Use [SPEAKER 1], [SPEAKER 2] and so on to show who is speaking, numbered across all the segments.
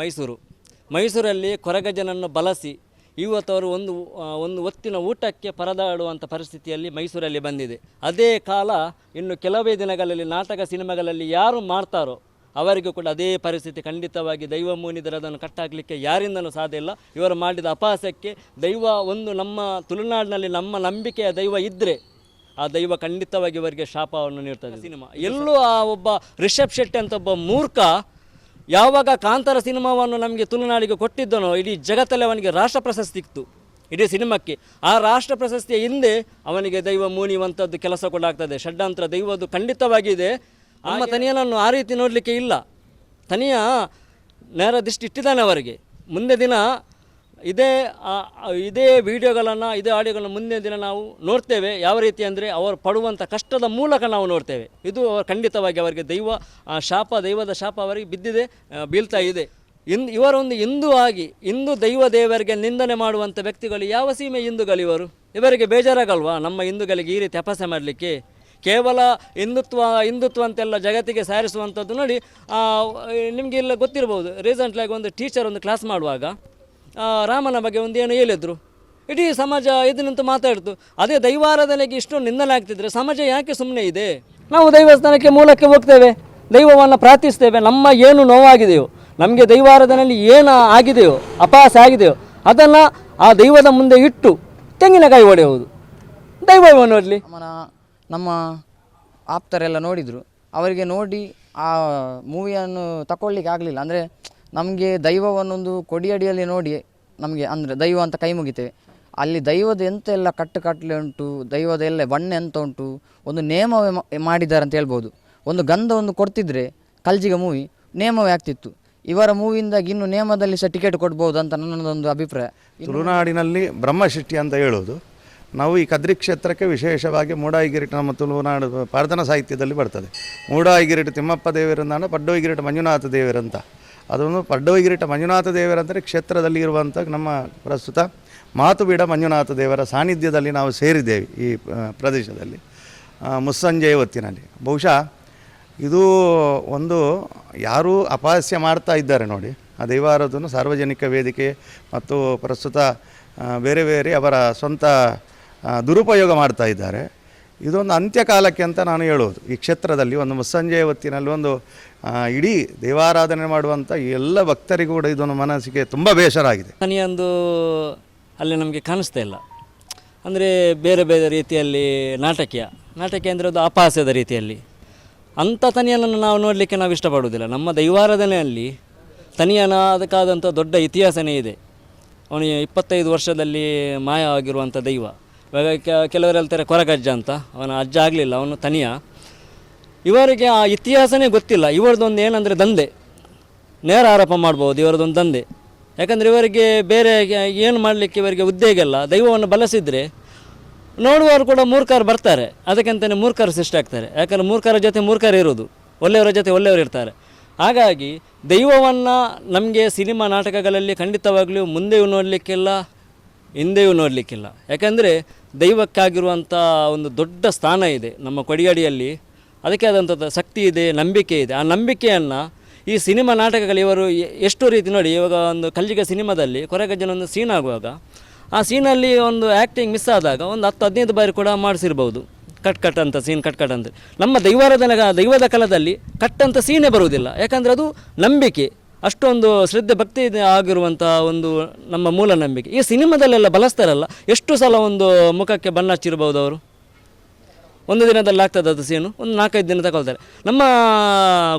[SPEAKER 1] ಮೈಸೂರು. ಮೈಸೂರಲ್ಲಿ ಕೊರಗಜನನ್ನು ಬಳಸಿ ಇವತ್ತವರು ಒಂದು ಒಂದು ಹೊತ್ತಿನ ಊಟಕ್ಕೆ ಪರದಾಡುವಂಥ ಪರಿಸ್ಥಿತಿಯಲ್ಲಿ ಮೈಸೂರಲ್ಲಿ ಬಂದಿದೆ. ಅದೇ ಕಾಲ ಇನ್ನು ಕೆಲವೇ ದಿನಗಳಲ್ಲಿ ನಾಟಕ ಸಿನಿಮಾಗಳಲ್ಲಿ ಯಾರು ಮಾಡ್ತಾರೋ ಅವರಿಗೂ ಕೂಡ ಅದೇ ಪರಿಸ್ಥಿತಿ ಖಂಡಿತವಾಗಿ ದೈವ ಮೂನಿದರೆ ಅದನ್ನು ಕಟ್ಟಾಕಲಿಕ್ಕೆ ಯಾರಿಂದಲೂ ಸಾಧ್ಯ ಇಲ್ಲ. ಇವರು ಮಾಡಿದ ಅಪಹಾಸ್ಯಕ್ಕೆ ದೈವ ಒಂದು ನಮ್ಮ ತುಳುನಾಡಿನಲ್ಲಿ ನಮ್ಮ ನಂಬಿಕೆಯ ದೈವ ಇದ್ದರೆ ಆ ದೈವ ಖಂಡಿತವಾಗಿ ಇವರಿಗೆ ಶಾಪವನ್ನು ನೀಡ್ತದೆ. ಸಿನಿಮಾ. ಎಲ್ಲೂ ಆ ಒಬ್ಬ ರಿಷಬ್ ಶೆಟ್ಟಿ ಅಂತ ಒಬ್ಬ ಮೂರ್ಖ ಯಾವಾಗ ಕಾಂತಾರ ಸಿನಿಮಾವನ್ನು ನಮಗೆ ತುಳುನಾಡಿಗೆ ಕೊಟ್ಟಿದ್ದನೋ ಇಡೀ ಜಗತ್ತಲ್ಲಿ ಅವನಿಗೆ ರಾಷ್ಟ್ರ ಪ್ರಶಸ್ತಿ ಇತ್ತು. ಇಡೀ ಸಿನಿಮಾಕ್ಕೆ. ಆ ರಾಷ್ಟ್ರ ಪ್ರಶಸ್ತಿಯ ಹಿಂದೆ ಅವನಿಗೆ ದೈವ ಮೂನಿವಂಥದ್ದು ಕೆಲಸ ಕೂಡ ಆಗ್ತದೆ. ಷಡ್ಡಂತ್ರ ದೈವದ್ದು ಖಂಡಿತವಾಗಿದೆ. ಅಮ್ಮ ತನಿಯನನ್ನು ಆ ರೀತಿ ನೋಡಲಿಕ್ಕೆ ಇಲ್ಲ. ತನಿಯ ನೇರ ದೃಷ್ಟಿ ಇಟ್ಟಿದ್ದಾನೆ ಅವರಿಗೆ. ಮುಂದೆ ದಿನ ಇದೇ ಇದೇ ವಿಡಿಯೋಗಳನ್ನು, ಇದೇ ಆಡಿಯೋಗಳನ್ನು ಮುಂದಿನ ದಿನ ನಾವು ನೋಡ್ತೇವೆ. ಯಾವ ರೀತಿ ಅಂದರೆ ಅವರು ಪಡುವಂಥ ಕಷ್ಟದ ಮೂಲಕ ನಾವು ನೋಡ್ತೇವೆ. ಇದು ಅವರು ಖಂಡಿತವಾಗಿ ಅವರಿಗೆ ದೈವ ಶಾಪ, ದೈವದ ಶಾಪ ಅವರಿಗೆ ಬಿದ್ದಿದೆ ಬೀಳ್ತಾ ಇದೆ. ಇನ್, ಇವರೊಂದು ಹಿಂದೂ ಆಗಿ, ಹಿಂದೂ ದೈವ ದೇವರಿಗೆ ನಿಂದನೆ ಮಾಡುವಂಥ ವ್ಯಕ್ತಿಗಳು ಯಾವ ಸೀಮೆ ಹಿಂದೂಗಳಿವರು ಇವರಿಗೆ ಬೇಜಾರಾಗಲ್ವಾ? ನಮ್ಮ ಹಿಂದೂಗಳಿಗೆ ಈ ರೀತಿ ಅಪಹಾಸ್ಯ ಮಾಡಲಿಕ್ಕೆ? ಕೇವಲ ಹಿಂದುತ್ವ ಹಿಂದುತ್ವ ಅಂತೆಲ್ಲ ಜಗತ್ತಿಗೆ ಸಾರಿಸುವಂಥದ್ದು ನೋಡಿ ನಿಮಗೆ ಇಲ್ಲ ಗೊತ್ತಿರ್ಬೋದು. ರೀಸೆಂಟ್ಲಾಗಿ ಒಂದು ಟೀಚರ್ ಒಂದು ಕ್ಲಾಸ್ ಮಾಡುವಾಗ ರಾಮನ ಬಗ್ಗೆ ಒಂದು ಏನು ಹೇಳಿದ್ರು. ಇಡೀ ಸಮಾಜ ಇದು ನಿಂತು ಮಾತಾಡ್ತು. ಅದೇ ದೈವಾರಾಧನೆಗೆ ಇಷ್ಟೊಂದು ನಿಂದನೆ ಆಗ್ತಿದ್ರೆ ಸಮಾಜ ಯಾಕೆ ಸುಮ್ಮನೆ ಇದೆ? ನಾವು ದೈವಸ್ಥಾನಕ್ಕೆ ಮೂಲಕ್ಕೆ ಹೋಗ್ತೇವೆ. ದೈವವನ್ನು ಪ್ರಾರ್ಥಿಸ್ತೇವೆ. ನಮ್ಮ ಏನು ನೋವಾಗಿದೆಯೋ, ನಮಗೆ ದೈವಾರಾಧನೆಯಲ್ಲಿ ಏನು ಆಗಿದೆಯೋ, ಅಪಾಸ ಆಗಿದೆಯೋ, ಅದನ್ನು ಆ ದೈವದ ಮುಂದೆ ಇಟ್ಟು ತೆಂಗಿನಕಾಯಿ ಹೊಡೆಯುವುದು ದೈವವನ್ನು ನೋಡಲಿ.
[SPEAKER 2] ನಮ್ಮ ಆಪ್ತರೆಲ್ಲ ನೋಡಿದರು. ಅವರಿಗೆ ನೋಡಿ ಆ ಮೂವಿಯನ್ನು ತಗೊಳ್ಳಿಕ್ಕೆ ಆಗಲಿಲ್ಲ. ಅಂದರೆ ನಮಗೆ ದೈವವನ್ನೊಂದು ಕೊಡಿಯಡಿಯಲ್ಲಿ ನೋಡಿ ನಮಗೆ ಅಂದರೆ ದೈವ ಅಂತ ಕೈ ಮುಗಿತೇವೆ. ಅಲ್ಲಿ ದೈವದ ಎಂತೆಲ್ಲ ಕಟ್ಟು ಕಟ್ಟಲೆ ಉಂಟು, ದೈವದ ಎಲ್ಲ ಬಣ್ಣ ಎಂತ ಉಂಟು, ಒಂದು ನೇಮವೇ ಮಾಡಿದ್ದಾರೆ ಅಂತ ಹೇಳ್ಬೋದು. ಒಂದು ಗಂಧ ಒಂದು ಕೊಡ್ತಿದ್ರೆ ಕಲ್ಜಿಗ ಮೂವಿ ನೇಮವೇ ಆಗ್ತಿತ್ತು. ಇವರ ಮೂವಿಯಿಂದಾಗಿ ಇನ್ನು ನೇಮದಲ್ಲಿ ಸಹ ಟಿಕೆಟ್ ಕೊಡ್ಬೋದು ಅಂತ ನನ್ನದೊಂದು ಅಭಿಪ್ರಾಯ.
[SPEAKER 3] ತುಳುನಾಡಿನಲ್ಲಿ ಬ್ರಹ್ಮಶಿಷ್ಟಿ ಅಂತ ಹೇಳೋದು. ನಾವು ಈ ಕದ್ರಿ ಕ್ಷೇತ್ರಕ್ಕೆ ವಿಶೇಷವಾಗಿ ಮೂಡಾಯಿಗಿರಿಟ ನಮ್ಮ ತುಳುನಾಡು ಪ್ರಾರ್ಥನಾ ಸಾಹಿತ್ಯದಲ್ಲಿ ಬರ್ತದೆ. ಮೂಡಾಯಿಗಿರಿಟ ತಿಮ್ಮಪ್ಪ ದೇವರಂದಾನ ಪಡ್ಡೋಯಿಗಿರಿಟ ಮಂಜುನಾಥ ದೇವರಂತ ಅದೊಂದು ಪಡ್ಡವಗಿರಿಟ ಮಂಜುನಾಥ ದೇವರಂದರೆ ಕ್ಷೇತ್ರದಲ್ಲಿ ಇರುವಂಥ ನಮ್ಮ ಪ್ರಸ್ತುತ ಮಾತುಬೀಡ ಮಂಜುನಾಥ ದೇವರ ಸಾನ್ನಿಧ್ಯದಲ್ಲಿ ನಾವು ಸೇರಿದ್ದೇವೆ ಈ ಪ್ರದೇಶದಲ್ಲಿ ಮುಸ್ಸಂಜೆ ಹೊತ್ತಿನಲ್ಲಿ. ಬಹುಶಃ ಇದು ಒಂದು ಯಾರೂ ಅಪಹಾಸ್ಯ ಮಾಡ್ತಾ ಇದ್ದಾರೆ ನೋಡಿ. ಆ ದೈವಾರದನ್ನು ಸಾರ್ವಜನಿಕ ವೇದಿಕೆ ಮತ್ತು ಪ್ರಸ್ತುತ ಬೇರೆ ಬೇರೆ ಅವರ ಸ್ವಂತ ದುರುಪಯೋಗ ಮಾಡ್ತಾ ಇದ್ದಾರೆ. ಇದೊಂದು ಅಂತ್ಯಕಾಲಕ್ಕೆ ಅಂತ ನಾನು ಹೇಳೋದು. ಈ ಕ್ಷೇತ್ರದಲ್ಲಿ ಒಂದು ಮುಸ್ಸಂಜೆಯ ಹೊತ್ತಿನಲ್ಲಿ ಒಂದು ಇಡೀ ದೇವಾರಾಧನೆ ಮಾಡುವಂಥ ಎಲ್ಲ ಭಕ್ತರಿಗೂ ಕೂಡ ಇದೊಂದು ಮನಸ್ಸಿಗೆ ತುಂಬ ಬೇಸರ ಆಗಿದೆ
[SPEAKER 1] ಮನೆಯೊಂದು ಅಲ್ಲಿ ನಮಗೆ ಕಾಣಿಸ್ತಾ ಇಲ್ಲ. ಅಂದರೆ ಬೇರೆ ಬೇರೆ ರೀತಿಯಲ್ಲಿ ನಾಟಕೀಯ ನಾಟಕೀಯ ಅಂದರೆ ಅದು ಅಪಹಾಸ್ಯದ ರೀತಿಯಲ್ಲಿ. ಅಂಥ ತನಿಯನನ್ನು ನಾವು ನೋಡಲಿಕ್ಕೆ ನಾವು ಇಷ್ಟಪಡುವುದಿಲ್ಲ. ನಮ್ಮ ದೈವಾರಾಧನೆಯಲ್ಲಿ ತನಿಯನ ಅದಕ್ಕಾದಂಥ ದೊಡ್ಡ ಇತಿಹಾಸನೇ ಇದೆ. ಅವನು ಇಪ್ಪತ್ತೈದು ವರ್ಷದಲ್ಲಿ ಮಾಯ ಆಗಿರುವಂಥ ದೈವ. ಇವಾಗ ಕೆಲವರು ಹೇಳ್ತಾರೆ ಕೊರಗಜ್ಜ ಅಂತ. ಅವನ ಅಜ್ಜ ಆಗಲಿಲ್ಲ, ಅವನು ತನಿಯ. ಇವರಿಗೆ ಆ ಇತಿಹಾಸನೇ ಗೊತ್ತಿಲ್ಲ. ಇವರದೊಂದು ಏನಂದರೆ ದಂಧೆ. ನೇರ ಆರೋಪ ಮಾಡ್ಬೋದು, ಇವರದೊಂದು ದಂಧೆ. ಯಾಕಂದರೆ ಇವರಿಗೆ ಬೇರೆ ಏನು ಮಾಡಲಿಕ್ಕೆ ಇವರಿಗೆ ಉದ್ಯೋಗ ದೈವವನ್ನು ಬಳಸಿದರೆ ನೋಡುವವರು ಕೂಡ ಮೂರ್ಖರು ಬರ್ತಾರೆ. ಅದಕ್ಕಂತಲೇ ಮೂರ್ಖರು ಸೃಷ್ಟಿ ಆಗ್ತಾರೆ. ಯಾಕಂದರೆ ಮೂರ್ಖರ ಜೊತೆ ಮೂರ್ಖರು ಇರೋದು ಒಳ್ಳೆಯವರ ಜೊತೆ ಒಳ್ಳೆಯವರು ಇರ್ತಾರೆ. ಹಾಗಾಗಿ ದೈವವನ್ನು ನಮಗೆ ಸಿನಿಮಾ ನಾಟಕಗಳಲ್ಲಿ ಖಂಡಿತವಾಗಲೂ ಮುಂದೆಯೂ ನೋಡಲಿಕ್ಕಿಲ್ಲ, ಹಿಂದೆಯೂ ನೋಡಲಿಕ್ಕಿಲ್ಲ. ಯಾಕಂದರೆ ದೈವಕ್ಕಾಗಿರುವಂಥ ಒಂದು ದೊಡ್ಡ ಸ್ಥಾನ ಇದೆ ನಮ್ಮ ಕೊಡಿಗಡಿಯಲ್ಲಿ. ಅದಕ್ಕೆ ಆದಂಥದ್ದು ಶಕ್ತಿ ಇದೆ, ನಂಬಿಕೆ ಇದೆ. ಆ ನಂಬಿಕೆಯನ್ನು ಈ ಸಿನಿಮಾ ನಾಟಕಗಳು ಇವರು ಎಷ್ಟು ರೀತಿ ನೋಡಿ, ಇವಾಗ ಒಂದು ಕಲ್ಲಿಗ ಸಿನಿಮಾದಲ್ಲಿ ಕೊರಗಜ್ಜನ ಒಂದು ಸೀನ್ ಆಗುವಾಗ, ಆ ಸೀನಲ್ಲಿ ಒಂದು ಆ್ಯಕ್ಟಿಂಗ್ ಮಿಸ್ ಆದಾಗ ಒಂದು ಹತ್ತು, ಹದಿನೈದು ಬಾರಿ ಕೂಡ ಮಾಡಿಸಿರ್ಬೋದು. ಕಟ್ ಕಟ್ ಅಂತ ಸೀನ್ ಕಟ್ ಕಟ್ ಅಂತ. ನಮ್ಮ ದೈವಾರಾಧನೆ ದೈವದ ಕಾಲದಲ್ಲಿ ಕಟ್ ಅಂತ ಸೀನೇ ಬರುವುದಿಲ್ಲ. ಯಾಕಂದರೆ ಅದು ನಂಬಿಕೆ. ಅಷ್ಟೊಂದು ಶ್ರದ್ಧೆ, ಭಕ್ತಿ ಆಗಿರುವಂಥ ಒಂದು ನಮ್ಮ ಮೂಲ ನಂಬಿಕೆ. ಈ ಸಿನಿಮಾದಲ್ಲೆಲ್ಲ ಬಳಸ್ತಾರಲ್ಲ ಎಷ್ಟು ಸಲ ಒಂದು ಮುಖಕ್ಕೆ ಬಣ್ಣ ಹಚ್ಚಿರ್ಬೋದು ಅವರು? ಒಂದು ದಿನದಲ್ಲಿ ಆಗ್ತದೆ ಅದು ಸೀನು ಒಂದು ನಾಲ್ಕೈದು ದಿನ ತಗೊಳ್ತಾರೆ. ನಮ್ಮ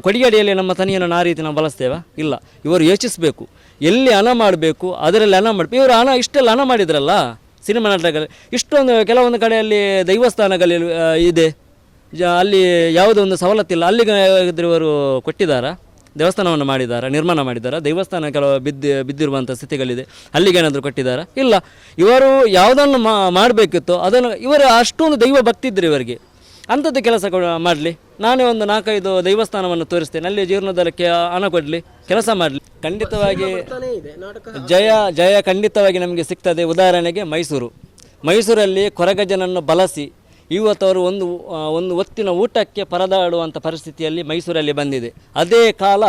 [SPEAKER 1] ಕೊಡಿಗಡಿಯಲ್ಲಿ ನಮ್ಮ ತನಿಯನ್ನು ಆ ರೀತಿ ನಾವು ಬಳಸ್ತೇವಾ ಇಲ್ಲ. ಇವರು ಯೋಚಿಸಬೇಕು. ಎಲ್ಲಿ ಹಣ ಮಾಡಬೇಕು, ಅದರಲ್ಲಿ ಹಣ ಮಾಡಬೇಕು. ಇವರು ಹಣ, ಇಷ್ಟೆಲ್ಲ ಹಣ ಮಾಡಿದ್ರಲ್ಲ ಸಿನಿಮಾ ನಾಟಕದಲ್ಲಿ. ಇಷ್ಟೊಂದು ಕೆಲವೊಂದು ಕಡೆಯಲ್ಲಿ ದೈವಸ್ಥಾನಗಳಲ್ಲಿ ಇದೆ. ಅಲ್ಲಿ ಯಾವುದೋ ಒಂದು ಸವಲತ್ತಿಲ್ಲ. ಅಲ್ಲಿಗೆ ಇವರು ಕೊಟ್ಟಿದ್ದಾರಾ? ದೇವಸ್ಥಾನವನ್ನು ಮಾಡಿದ್ದಾರೆ ನಿರ್ಮಾಣ ಮಾಡಿದ್ದಾರೆ ದೇವಸ್ಥಾನ ಕೆಲವು ಬಿದ್ದು, ಬಿದ್ದಿರುವಂಥ ಸ್ಥಿತಿಗಳಿದೆ. ಅಲ್ಲಿಗೆ ಏನಾದರೂ ಕೊಟ್ಟಿದ್ದಾರಾ ಇಲ್ಲ. ಇವರು ಯಾವುದನ್ನು ಮಾಡಬೇಕಿತ್ತು ಅದನ್ನು, ಇವರು ಅಷ್ಟೊಂದು ದೈವ ಭಕ್ತಿ ಇದ್ರು ಇವರಿಗೆ. ಅಂಥದ್ದು ಕೆಲಸ ಮಾಡಲಿ. ನಾನೇ ಒಂದು ನಾಲ್ಕೈದು ದೈವಸ್ಥಾನವನ್ನು ತೋರಿಸ್ತೇನೆ. ಅಲ್ಲಿ ಜೀರ್ಣೋದ್ಧಾರಕ್ಕೆ ಹಣ ಕೊಡಲಿ. ಕೆಲಸ ಮಾಡಲಿ. ಖಂಡಿತವಾಗಿ ಜಯ ಜಯ ಖಂಡಿತವಾಗಿ ನಮಗೆ ಸಿಗ್ತದೆ. ಉದಾಹರಣೆಗೆ ಮೈಸೂರು. ಮೈಸೂರಲ್ಲಿ ಕೊರಗಜನನ್ನು ಬಳಸಿ ಇವತ್ತು ಒಂದು ಒಂದು ಹೊತ್ತಿನ ಊಟಕ್ಕೆ ಪರದಾಡುವಂಥ ಪರಿಸ್ಥಿತಿಯಲ್ಲಿ ಮೈಸೂರಲ್ಲಿ ಬಂದಿದೆ. ಅದೇ ಕಾಲ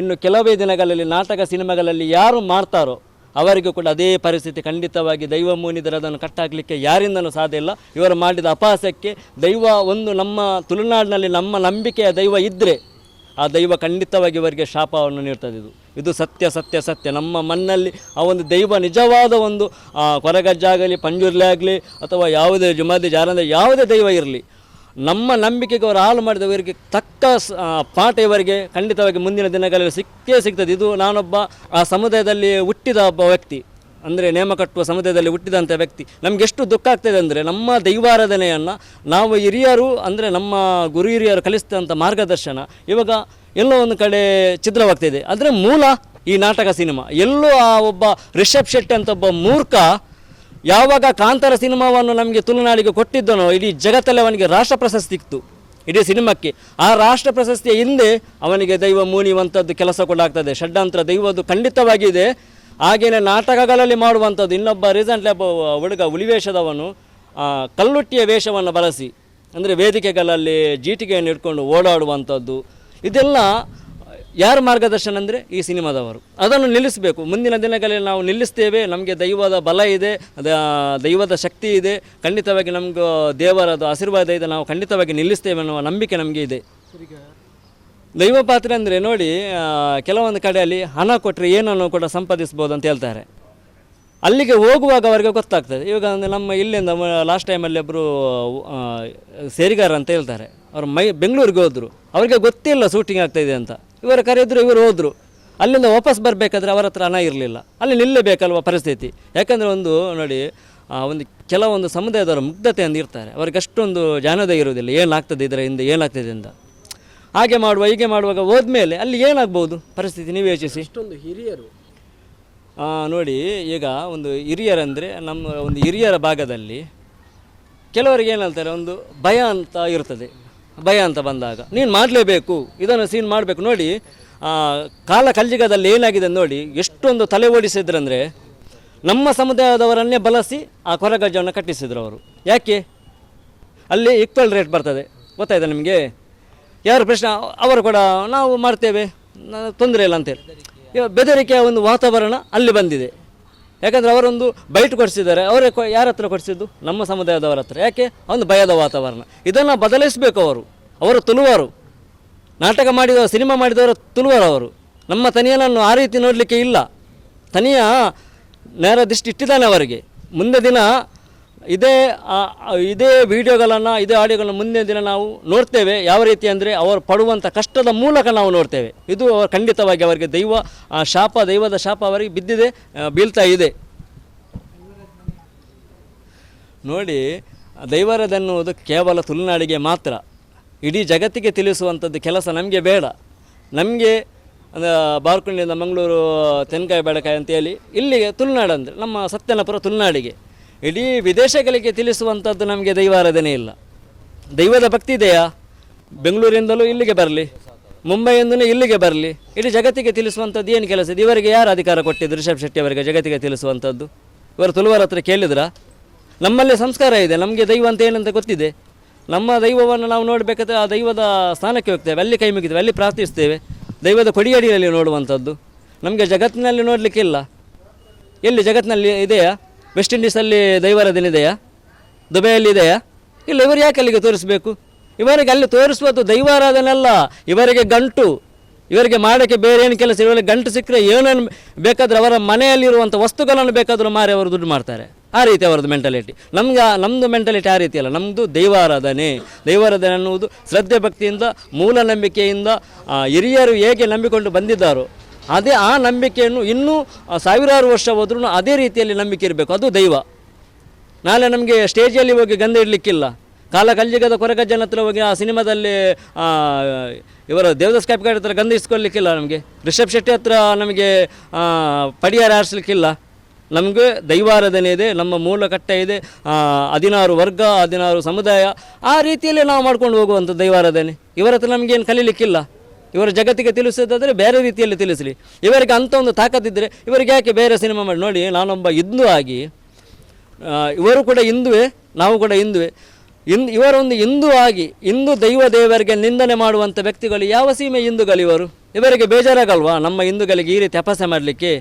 [SPEAKER 1] ಇನ್ನು ಕೆಲವೇ ದಿನಗಳಲ್ಲಿ ನಾಟಕ ಸಿನಿಮಾಗಳಲ್ಲಿ ಯಾರು ಮಾಡ್ತಾರೋ ಅವರಿಗೂ ಕೂಡ ಅದೇ ಪರಿಸ್ಥಿತಿ ಖಂಡಿತವಾಗಿ ದೈವ ಮೂನಿದರೆ ಅದನ್ನು ಕಟ್ಟಾಕಲಿಕ್ಕೆ ಯಾರಿಂದಲೂ ಸಾಧ್ಯ ಇಲ್ಲ. ಇವರು ಮಾಡಿದ ಅಪಹಾಸ್ಯಕ್ಕೆ ದೈವ ಒಂದು ನಮ್ಮ ತುಳುನಾಡಿನಲ್ಲಿ ನಮ್ಮ ನಂಬಿಕೆಯ ದೈವ ಇದ್ದರೆ ಆ ದೈವ ಖಂಡಿತವಾಗಿ ಇವರಿಗೆ ಶಾಪವನ್ನು ನೀಡ್ತದೆ ಇದು ಸತ್ಯ ಸತ್ಯ ಸತ್ಯ. ನಮ್ಮ ಮಣ್ಣಲ್ಲಿ ಆ ಒಂದು ದೈವ ನಿಜವಾದ ಒಂದು ಕೊರಗಜ್ಜಾಗಲಿ, ಪಂಜುರ್ಲಿ ಆಗಲಿ, ಅಥವಾ ಯಾವುದೇ ಜುಮಾದಿ ಜಾರಂದ ಯಾವುದೇ ದೈವ ಇರಲಿ, ನಮ್ಮ ನಂಬಿಕೆಗೆ ಅವರು ಹಾಳು ಮಾಡಿದವರಿಗೆ ತಕ್ಕ ಪಾಠ ಇವರಿಗೆ ಖಂಡಿತವಾಗಿ ಮುಂದಿನ ದಿನಗಳಲ್ಲಿ ಸಿಕ್ಕೇ ಸಿಗ್ತದೆ. ಇದು ನಾನೊಬ್ಬ ಆ ಸಮುದಾಯದಲ್ಲಿ ಹುಟ್ಟಿದ ಒಬ್ಬ ವ್ಯಕ್ತಿ. ಅಂದರೆ ನೇಮ ಕಟ್ಟುವ ಸಮುದಾಯದಲ್ಲಿ ಹುಟ್ಟಿದಂಥ ವ್ಯಕ್ತಿ. ನಮ್ಗೆ ಎಷ್ಟು ದುಃಖ ಆಗ್ತದೆ ಅಂದರೆ ನಮ್ಮ ದೈವಾರಾಧನೆಯನ್ನು ನಾವು ಹಿರಿಯರು ಅಂದರೆ ನಮ್ಮ ಗುರು ಹಿರಿಯರು ಕಲಿಸಿದಂಥ ಮಾರ್ಗದರ್ಶನ ಇವಾಗ ಎಲ್ಲೋ ಒಂದು ಕಡೆ ಚಿತ್ರವಾಗ್ತಿದೆ ಅಂದರೆ ಮೂಲ ಈ ನಾಟಕ ಸಿನಿಮಾ. ಎಲ್ಲೋ ಆ ಒಬ್ಬ ರಿಷಬ್ ಶೆಟ್ಟಿ ಅಂತ ಒಬ್ಬ ಮೂರ್ಖ ಯಾವಾಗ ಕಾಂತಾರ ಸಿನಿಮಾವನ್ನು ನಮಗೆ ತುಳುನಾಡಿಗೆ ಕೊಟ್ಟಿದ್ದನೋ, ಇಡೀ ಜಗತ್ತಲ್ಲೇ ಅವನಿಗೆ ರಾಷ್ಟ್ರ ಪ್ರಶಸ್ತಿ ಇತ್ತು. ಇಡೀ ಸಿನಿಮಾಕ್ಕೆ. ಆ ರಾಷ್ಟ್ರ ಪ್ರಶಸ್ತಿಯ ಹಿಂದೆ ಅವನಿಗೆ ದೈವ ಮೂನಿಯುವಂಥದ್ದು ಕೆಲಸ ಕೂಡ ಆಗ್ತದೆ. ಷಡ್ಡಂತ್ರ ದೈವದ್ದು ಖಂಡಿತವಾಗಿದೆ ಹಾಗೆಯೇ ನಾಟಕಗಳಲ್ಲಿ ಮಾಡುವಂಥದ್ದು. ಇನ್ನೊಬ್ಬ ರೀಸೆಂಟ್ಲಿ ಒಬ್ಬ ಹುಡುಗ ಹುಲಿವೇಷದವನು ಕಲ್ಲುಟ್ಟಿಯ ವೇಷವನ್ನು ಬಳಸಿ, ಅಂದರೆ ವೇದಿಕೆಗಳಲ್ಲಿ ಜೀಟಿಗೆಯನ್ನು ಇಟ್ಕೊಂಡು ಓಡಾಡುವಂಥದ್ದು. ಇದೆಲ್ಲ ಯಾರ ಮಾರ್ಗದರ್ಶನ ಅಂದರೆ ಈ ಸಿನಿಮಾದವರು. ಅದನ್ನು ನಿಲ್ಲಿಸಬೇಕು. ಮುಂದಿನ ದಿನಗಳಲ್ಲಿ ನಾವು ನಿಲ್ಲಿಸ್ತೇವೆ. ನಮಗೆ ದೈವದ ಬಲ ಇದೆ ದೈವದ ಶಕ್ತಿ ಇದೆ. ಖಂಡಿತವಾಗಿ ನಮಗೂ ದೇವರದು ಆಶೀರ್ವಾದ ಇದೆ. ನಾವು ಖಂಡಿತವಾಗಿ ನಿಲ್ಲಿಸ್ತೇವೆ ಅನ್ನುವ ನಂಬಿಕೆ ನಮಗೆ ಇದೆ. ದೈವ ಪಾತ್ರೆ ಅಂದರೆ ನೋಡಿ ಕೆಲವೊಂದು ಕಡೆಯಲ್ಲಿ ಹಣ ಕೊಟ್ಟರೆ ಏನನ್ನು ಕೂಡ ಸಂಪಾದಿಸ್ಬೋದು ಅಂತ ಹೇಳ್ತಾರೆ. ಅಲ್ಲಿಗೆ ಹೋಗುವಾಗ ಅವರಿಗೆ ಗೊತ್ತಾಗ್ತದೆ. ಇವಾಗ ಅಂದರೆ ನಮ್ಮ ಇಲ್ಲಿಂದ ಲಾಸ್ಟ್ ಟೈಮಲ್ಲಿ ಒಬ್ಬರು ಸೇರಿಗಾರ ಅಂತ ಹೇಳ್ತಾರೆ. ಅವರು ಮೈ, ಬೆಂಗಳೂರಿಗೆ ಹೋದರು. ಅವರಿಗೆ ಗೊತ್ತಿಲ್ಲ ಶೂಟಿಂಗ್ ಆಗ್ತಾಯಿದೆ ಅಂತ. ಇವರು ಕರೆದ್ರು, ಇವರು ಹೋದರು. ಅಲ್ಲಿಂದ ವಾಪಸ್ ಬರಬೇಕಾದ್ರೆ ಅವರ ಹತ್ರ ಹಣ ಇರಲಿಲ್ಲ. ಅಲ್ಲಿ ನಿಲ್ಲಬೇಕಲ್ವ ಪರಿಸ್ಥಿತಿ. ಯಾಕಂದರೆ ಒಂದು, ನೋಡಿ ಒಂದು ಕೆಲವೊಂದು ಸಮುದಾಯದವರು ಮುಗ್ಧತೆಯಿಂದ ಇರ್ತಾರೆ. ಅವ್ರಿಗೆ ಅಷ್ಟೊಂದು ಜ್ಞಾನೋದಯ ಇರುವುದಿಲ್ಲ. ಏನಾಗ್ತದೆ ಇದರ ಹಿಂದೆ ಏನಾಗ್ತದೆ ಅಂತ. ಹಾಗೆ ಮಾಡುವ ಹೀಗೆ ಮಾಡುವಾಗ ಹೋದ್ಮೇಲೆ ಅಲ್ಲಿ ಏನಾಗ್ಬೋದು ಪರಿಸ್ಥಿತಿ ನೀವು ಯೋಚಿಸಿ.
[SPEAKER 4] ಇಷ್ಟೊಂದು ಹಿರಿಯರು.
[SPEAKER 1] ನೋಡಿ ಈಗ ಒಂದು ಹಿರಿಯರಂದರೆ ನಮ್ಮ ಒಂದು ಹಿರಿಯರ ಭಾಗದಲ್ಲಿ ಕೆಲವರಿಗೆ ಏನು ಹೇಳ್ತಾರೆ ಒಂದು ಭಯ ಅಂತ ಇರ್ತದೆ. ಭಯ ಅಂತ ಬಂದಾಗ. ನೀನು ಮಾಡಲೇಬೇಕು ಇದನ್ನು ಸೀನ್ ಮಾಡಬೇಕು. ನೋಡಿ ಆ, ಕಾಲ ಕಲ್ಜಿಗದಲ್ಲಿ ಏನಾಗಿದೆ ನೋಡಿ ಎಷ್ಟೊಂದು ತಲೆ ಓಡಿಸಿದ್ರಂದರೆ ನಮ್ಮ ಸಮುದಾಯದವರನ್ನೇ ಬಳಸಿ ಆ ಕೊರಗಜ್ಜವನ್ನು ಕಟ್ಟಿಸಿದ್ರು ಅವರು. ಯಾಕೆ? ಅಲ್ಲಿ ಈಕ್ವಲ್ ರೇಟ್ ಬರ್ತದೆ. ಗೊತ್ತಾಯ್ತಾ ನಿಮಗೆ? ಯಾರು ಪ್ರಶ್ನೆ? ಅವರು ಕೂಡ ನಾವು ಮಾಡ್ತೇವೆ. ತೊಂದರೆ ಇಲ್ಲ ಅಂತೇಳಿ. ಇವಾಗ ಬೆದರಿಕೆಯ ಒಂದು ವಾತಾವರಣ ಅಲ್ಲಿ ಬಂದಿದೆ. ಯಾಕಂದರೆ ಅವರೊಂದು ಬೈಟ್ ಕೊಡಿಸಿದ್ದಾರೆ. ಅವರೇ ಯಾರ ಹತ್ರ ಕೊಡಿಸಿದ್ದು? ನಮ್ಮ ಸಮುದಾಯದವರ ಹತ್ರ. ಯಾಕೆ? ಒಂದು ಭಯದ ವಾತಾವರಣ. ಇದನ್ನು ಬದಲಿಸಬೇಕು ಅವರು. ಅವರು ತುಲುವರು ನಾಟಕ ಮಾಡಿದವರು, ಸಿನಿಮಾ ಮಾಡಿದವರು ತುಲುವರು ಅವರು. ನಮ್ಮ ತನಿಯನನ್ನು ಆ ರೀತಿ ನೋಡಲಿಕ್ಕೆ ಇಲ್ಲ. ತನಿಯ ನೇರ ದೃಷ್ಟಿ ಇಟ್ಟಿದ್ದಾನೆ ಅವರಿಗೆ. ಮುಂದೆ ದಿನ ಇದೇ ಇದೇ ವಿಡಿಯೋಗಳನ್ನು, ಇದೇ ಆಡಿಯೋಗಳನ್ನು ಮುಂದಿನ ದಿನ ನಾವು ನೋಡ್ತೇವೆ. ಯಾವ ರೀತಿ ಅಂದರೆ ಅವರು ಪಡುವಂಥ ಕಷ್ಟದ ಮೂಲಕ ನಾವು ನೋಡ್ತೇವೆ. ಇದು ಅವರು ಖಂಡಿತವಾಗಿ ಅವರಿಗೆ ದೈವ ಶಾಪ, ದೈವದ ಶಾಪ ಅವರಿಗೆ ಬಿದ್ದಿದೆ ಬೀಳ್ತಾ ಇದೆ. ನೋಡಿ, ದೈವರದೆನ್ನುವುದು ಕೇವಲ ತುಳುನಾಡಿಗೆ ಮಾತ್ರ. ಇಡೀ ಜಗತ್ತಿಗೆ ತಿಳಿಸುವಂಥದ್ದು ಕೆಲಸ ನಮಗೆ ಬೇಡ. ನಮಗೆ ಬಾರ್ಕುಂಡಿಯಿಂದ ಮಂಗಳೂರು ತೆನ್ಕಾಯಿ ಬೆಳಕಾಯಿ ಅಂತೇಳಿ ಇಲ್ಲಿಗೆ ತುಳುನಾಡು ಅಂದರೆ, ನಮ್ಮ ಸತ್ಯನಪುರ ತುಳುನಾಡಿಗೆ. ಇಡೀ ವಿದೇಶಗಳಿಗೆ ತಿಳಿಸುವಂಥದ್ದು ನಮಗೆ ದೈವಾರಾಧನೆ ಇಲ್ಲ. ದೈವದ ಭಕ್ತಿ ಇದೆಯಾ? ಬೆಂಗಳೂರಿಂದಲೂ ಇಲ್ಲಿಗೆ ಬರಲಿ, ಮುಂಬೈಯಿಂದಲೂ ಇಲ್ಲಿಗೆ ಬರಲಿ, ಇಡೀ ಜಗತ್ತಿಗೆ ತಿಳಿಸುವಂಥದ್ದು ಏನು ಕೆಲಸ ಇದೆ? ಇವರಿಗೆ ಯಾರು ಅಧಿಕಾರ ಕೊಟ್ಟಿದ್ದು? ರಿಷಬ್ ಶೆಟ್ಟಿ ಅವರಿಗೆ ಜಗತ್ತಿಗೆ ತಿಳಿಸುವಂಥದ್ದು? ಇವರು ತುಳುವರ ಹತ್ರ ಕೇಳಿದ್ರಾ? ನಮ್ಮಲ್ಲಿ ಸಂಸ್ಕಾರ ಇದೆ, ನಮಗೆ ದೈವ ಅಂತ ಏನಂತ ಗೊತ್ತಿದೆ? ನಮ್ಮ ದೈವವನ್ನು ನಾವು ನೋಡಬೇಕಾದ್ರೆ ಆ ದೈವದ ಸ್ಥಾನಕ್ಕೆ ಹೋಗ್ತೇವೆ, ಅಲ್ಲಿ ಕೈ ಮುಗಿತೇವೆ, ಅಲ್ಲಿ ಪ್ರಾರ್ಥಿಸ್ತೇವೆ. ದೈವದ ಕೊಡಿಯಡಿಯಲ್ಲಿ ನೋಡುವಂಥದ್ದು. ನಮಗೆ ಜಗತ್ತಿನಲ್ಲಿ ನೋಡಲಿಕ್ಕಿಲ್ಲ. ಎಲ್ಲಿ ಜಗತ್ತಿನಲ್ಲಿ ಇದೆಯಾ? ವೆಸ್ಟ್ ಇಂಡೀಸಲ್ಲಿ ದೈವಾರಾಧನೆ ಇದೆಯಾ? ದುಬೈಯಲ್ಲಿ ಇದೆಯಾ? ಇಲ್ಲ, ಇವರು ಯಾಕೆ ಅಲ್ಲಿಗೆ ತೋರಿಸಬೇಕು? ಇವರಿಗೆ ಅಲ್ಲಿ ತೋರಿಸುವುದು ದೈವಾರಾಧನೆ ಅಲ್ಲ. ಇವರಿಗೆ ಗಂಟು. ಇವರಿಗೆ ಮಾಡೋಕ್ಕೆ ಬೇರೆ ಏನು ಕೆಲಸ ಇವರಿಗೆ ಗಂಟು ಸಿಕ್ಕರೆ ಏನೇನು ಬೇಕಾದರೂ ಅವರ ಮನೆಯಲ್ಲಿರುವಂಥ ವಸ್ತುಗಳನ್ನು ಬೇಕಾದರೂ ಮಾರಿ ಅವರು ದುಡ್ಡು ಮಾಡ್ತಾರೆ. ಆ ರೀತಿ ಅವರದ್ದು ಮೆಂಟಾಲಿಟಿ ನಮ್ಗೆ ನಮ್ಮದು ಮೆಂಟಾಲಿಟಿ ಆ ರೀತಿ ಅಲ್ಲ. ನಮ್ಮದು ದೈವಾರಾಧನೆ. ದೈವಾರಾಧನೆ ಅನ್ನುವುದು ಶ್ರದ್ಧೆ ಭಕ್ತಿಯಿಂದ, ಮೂಲ ನಂಬಿಕೆಯಿಂದ ಹಿರಿಯರು ಹೇಗೆ ನಂಬಿಕೊಂಡು ಬಂದಿದ್ದಾರೋ ಅದೇ ಆ ನಂಬಿಕೆಯನ್ನು ಇನ್ನೂ ಸಾವಿರಾರು ವರ್ಷ ಹೋದ್ರೂ ಅದೇ ರೀತಿಯಲ್ಲಿ ನಂಬಿಕೆ ಇರಬೇಕು. ಅದು ದೈವ. ನಾಳೆ ನಮಗೆ ಸ್ಟೇಜಲ್ಲಿ ಹೋಗಿ ಗಂಧ ಇಡಲಿಕ್ಕಿಲ್ಲ. ಕಾಲ ಕಲ್ಜಿಗದ ಕೊರಗಜ್ಜನ ಹತ್ರ ಹೋಗಿ ಆ ಸಿನಿಮಾದಲ್ಲಿ ಇವರ ದೇವದಾಸ್ ಕಾಪಿಕಾಡ್ ಹತ್ರ ಗಂಧ ಇಸ್ಕೊಳ್ಲಿಕ್ಕಿಲ್ಲ ನಮಗೆ. ರಿಷಬ್ ಶೆಟ್ಟಿ ಹತ್ರ ನಮಗೆ ಪಡಿಯಾರ ಆರಿಸ್ಲಿಕ್ಕಿಲ್ಲ. ನಮಗೆ ದೈವಾರಾಧನೆ ಇದೆ, ನಮ್ಮ ಮೂಲ ಕಟ್ಟ ಇದೆ ಹದಿನಾರು ವರ್ಗ, ಹದಿನಾರು ಸಮುದಾಯ. ಆ ರೀತಿಯಲ್ಲಿ ನಾವು ಮಾಡ್ಕೊಂಡು ಹೋಗುವಂಥ ದೈವಾರಾಧನೆ. ಇವರ ಹತ್ರ ನಮಗೇನು ಕಲೀಲಿಕ್ಕಿಲ್ಲ. ಇವರ ಜಗತ್ತಿಗೆ ತಿಳಿಸೋದಾದರೆ ಬೇರೆ ರೀತಿಯಲ್ಲಿ ತಿಳಿಸಲಿ. ಇವರಿಗೆ ಅಂಥ ಒಂದು ತಾಕತ್ತಿದ್ದರೆ ಇವರಿಗೆ ಯಾಕೆ ಬೇರೆ ಸಿನಿಮಾ ಮಾಡಿ? ನೋಡಿ, ನಾನೊಬ್ಬ ಹಿಂದೂ ಆಗಿ ಇವರು ಕೂಡ ಹಿಂದುವೆ, ನಾವು ಕೂಡ ಹಿಂದುವೆ. ಇನ್ ಇವರೊಂದು ಹಿಂದೂ ಆಗಿ, ಹಿಂದೂ ದೈವ ದೇವರಿಗೆ ನಿಂದನೆ ಮಾಡುವಂಥ ವ್ಯಕ್ತಿಗಳು ಯಾವ ಸೀಮೆ ಹಿಂದೂಗಳು ಇವರು? ಇವರಿಗೆ ಬೇಜಾರಾಗಲ್ವಾ? ನಮ್ಮ ಹಿಂದೂಗಳಿಗೆ ಈ ರೀತಿ ಅಪಹಾಸ್ಯ ಮಾಡಲಿಕ್ಕೆ.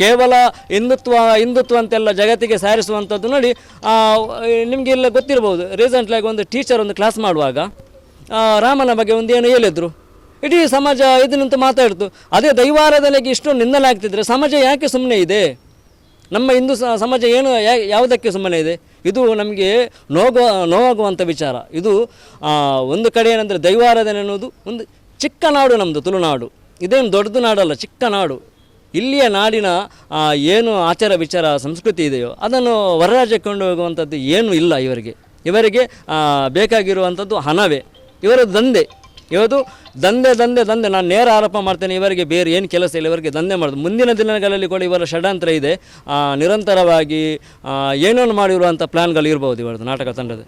[SPEAKER 1] ಕೇವಲ ಹಿಂದುತ್ವ ಹಿಂದುತ್ವ ಅಂತೆಲ್ಲ ಜಗತ್ತಿಗೆ ಸಾರಿಸುವಂಥದ್ದು ನೋಡಿ ನಿಮಗೆಲ್ಲ ಗೊತ್ತಿರ್ಬೋದು. ರೀಸೆಂಟ್ಲಾಗಿ ಒಂದು ಟೀಚರ್ ಒಂದು ಕ್ಲಾಸ್ ಮಾಡುವಾಗ ರಾಮನ ಬಗ್ಗೆ ಒಂದು ಏನು ಹೇಳಿದ್ರು? ಇಡೀ ಸಮಾಜ ಇದು ನಿಂತು ಮಾತಾಡ್ತು. ಅದೇ ದೈವಾರಾಧನೆಗೆ ಇಷ್ಟು ನಿಂದನೆ ಆಗ್ತಿದ್ರೆ ಸಮಾಜ ಯಾಕೆ ಸುಮ್ಮನೆ ಇದೆ? ನಮ್ಮ ಹಿಂದೂ ಸಮಾಜ ಏನು ಯಾವುದಕ್ಕೆ ಸುಮ್ಮನೆ ಇದೆ? ಇದು ನಮಗೆ ನೋಗುವ ನೋವಾಗುವಂಥ ವಿಚಾರ. ಇದು ಒಂದು ಕಡೆ ಏನಂದರೆ ದೈವಾರಾಧನೆ ಅನ್ನೋದು ಒಂದು ಚಿಕ್ಕ ನಾಡು ನಮ್ಮದು ತುಳುನಾಡು ಇದೇನು ದೊಡ್ಡದು ನಾಡಲ್ಲ, ಚಿಕ್ಕ ನಾಡು. ಇಲ್ಲಿಯ ನಾಡಿನ ಏನು ಆಚಾರ ವಿಚಾರ, ಸಂಸ್ಕೃತಿ ಇದೆಯೋ, ಅದನ್ನು ಹೊರರಾಜ್ಯಕ್ಕೆ ಕೊಂಡು ಹೋಗುವಂಥದ್ದು ಏನೂ ಇಲ್ಲ ಇವರಿಗೆ. ಇವರಿಗೆ ಬೇಕಾಗಿರುವಂಥದ್ದು ಹಣವೇ. ಇವರ ದಂಧೆ. ಇವತ್ತು ದಂಧೆ ದಂಧೆ ದಂಧೆ. ನಾನು ನೇರ ಆರೋಪ ಮಾಡ್ತೇನೆ, ಇವರಿಗೆ ಬೇರೆ ಏನು ಕೆಲಸ ಇಲ್ಲ, ಇವರಿಗೆ ದಂಧೆ ಮಾಡೋದು. ಮುಂದಿನ ದಿನಗಳಲ್ಲಿ ಕೂಡ ಇವರ ಷಡ್ಯಂತ್ರ ಇದೆ. ನಿರಂತರವಾಗಿ ಏನೇನು ಮಾಡಿರುವಂಥ ಪ್ಲ್ಯಾನ್ಗಳು ಇರ್ಬೋದು ಇವರದ್ದು ನಾಟಕ ತಂಡದ.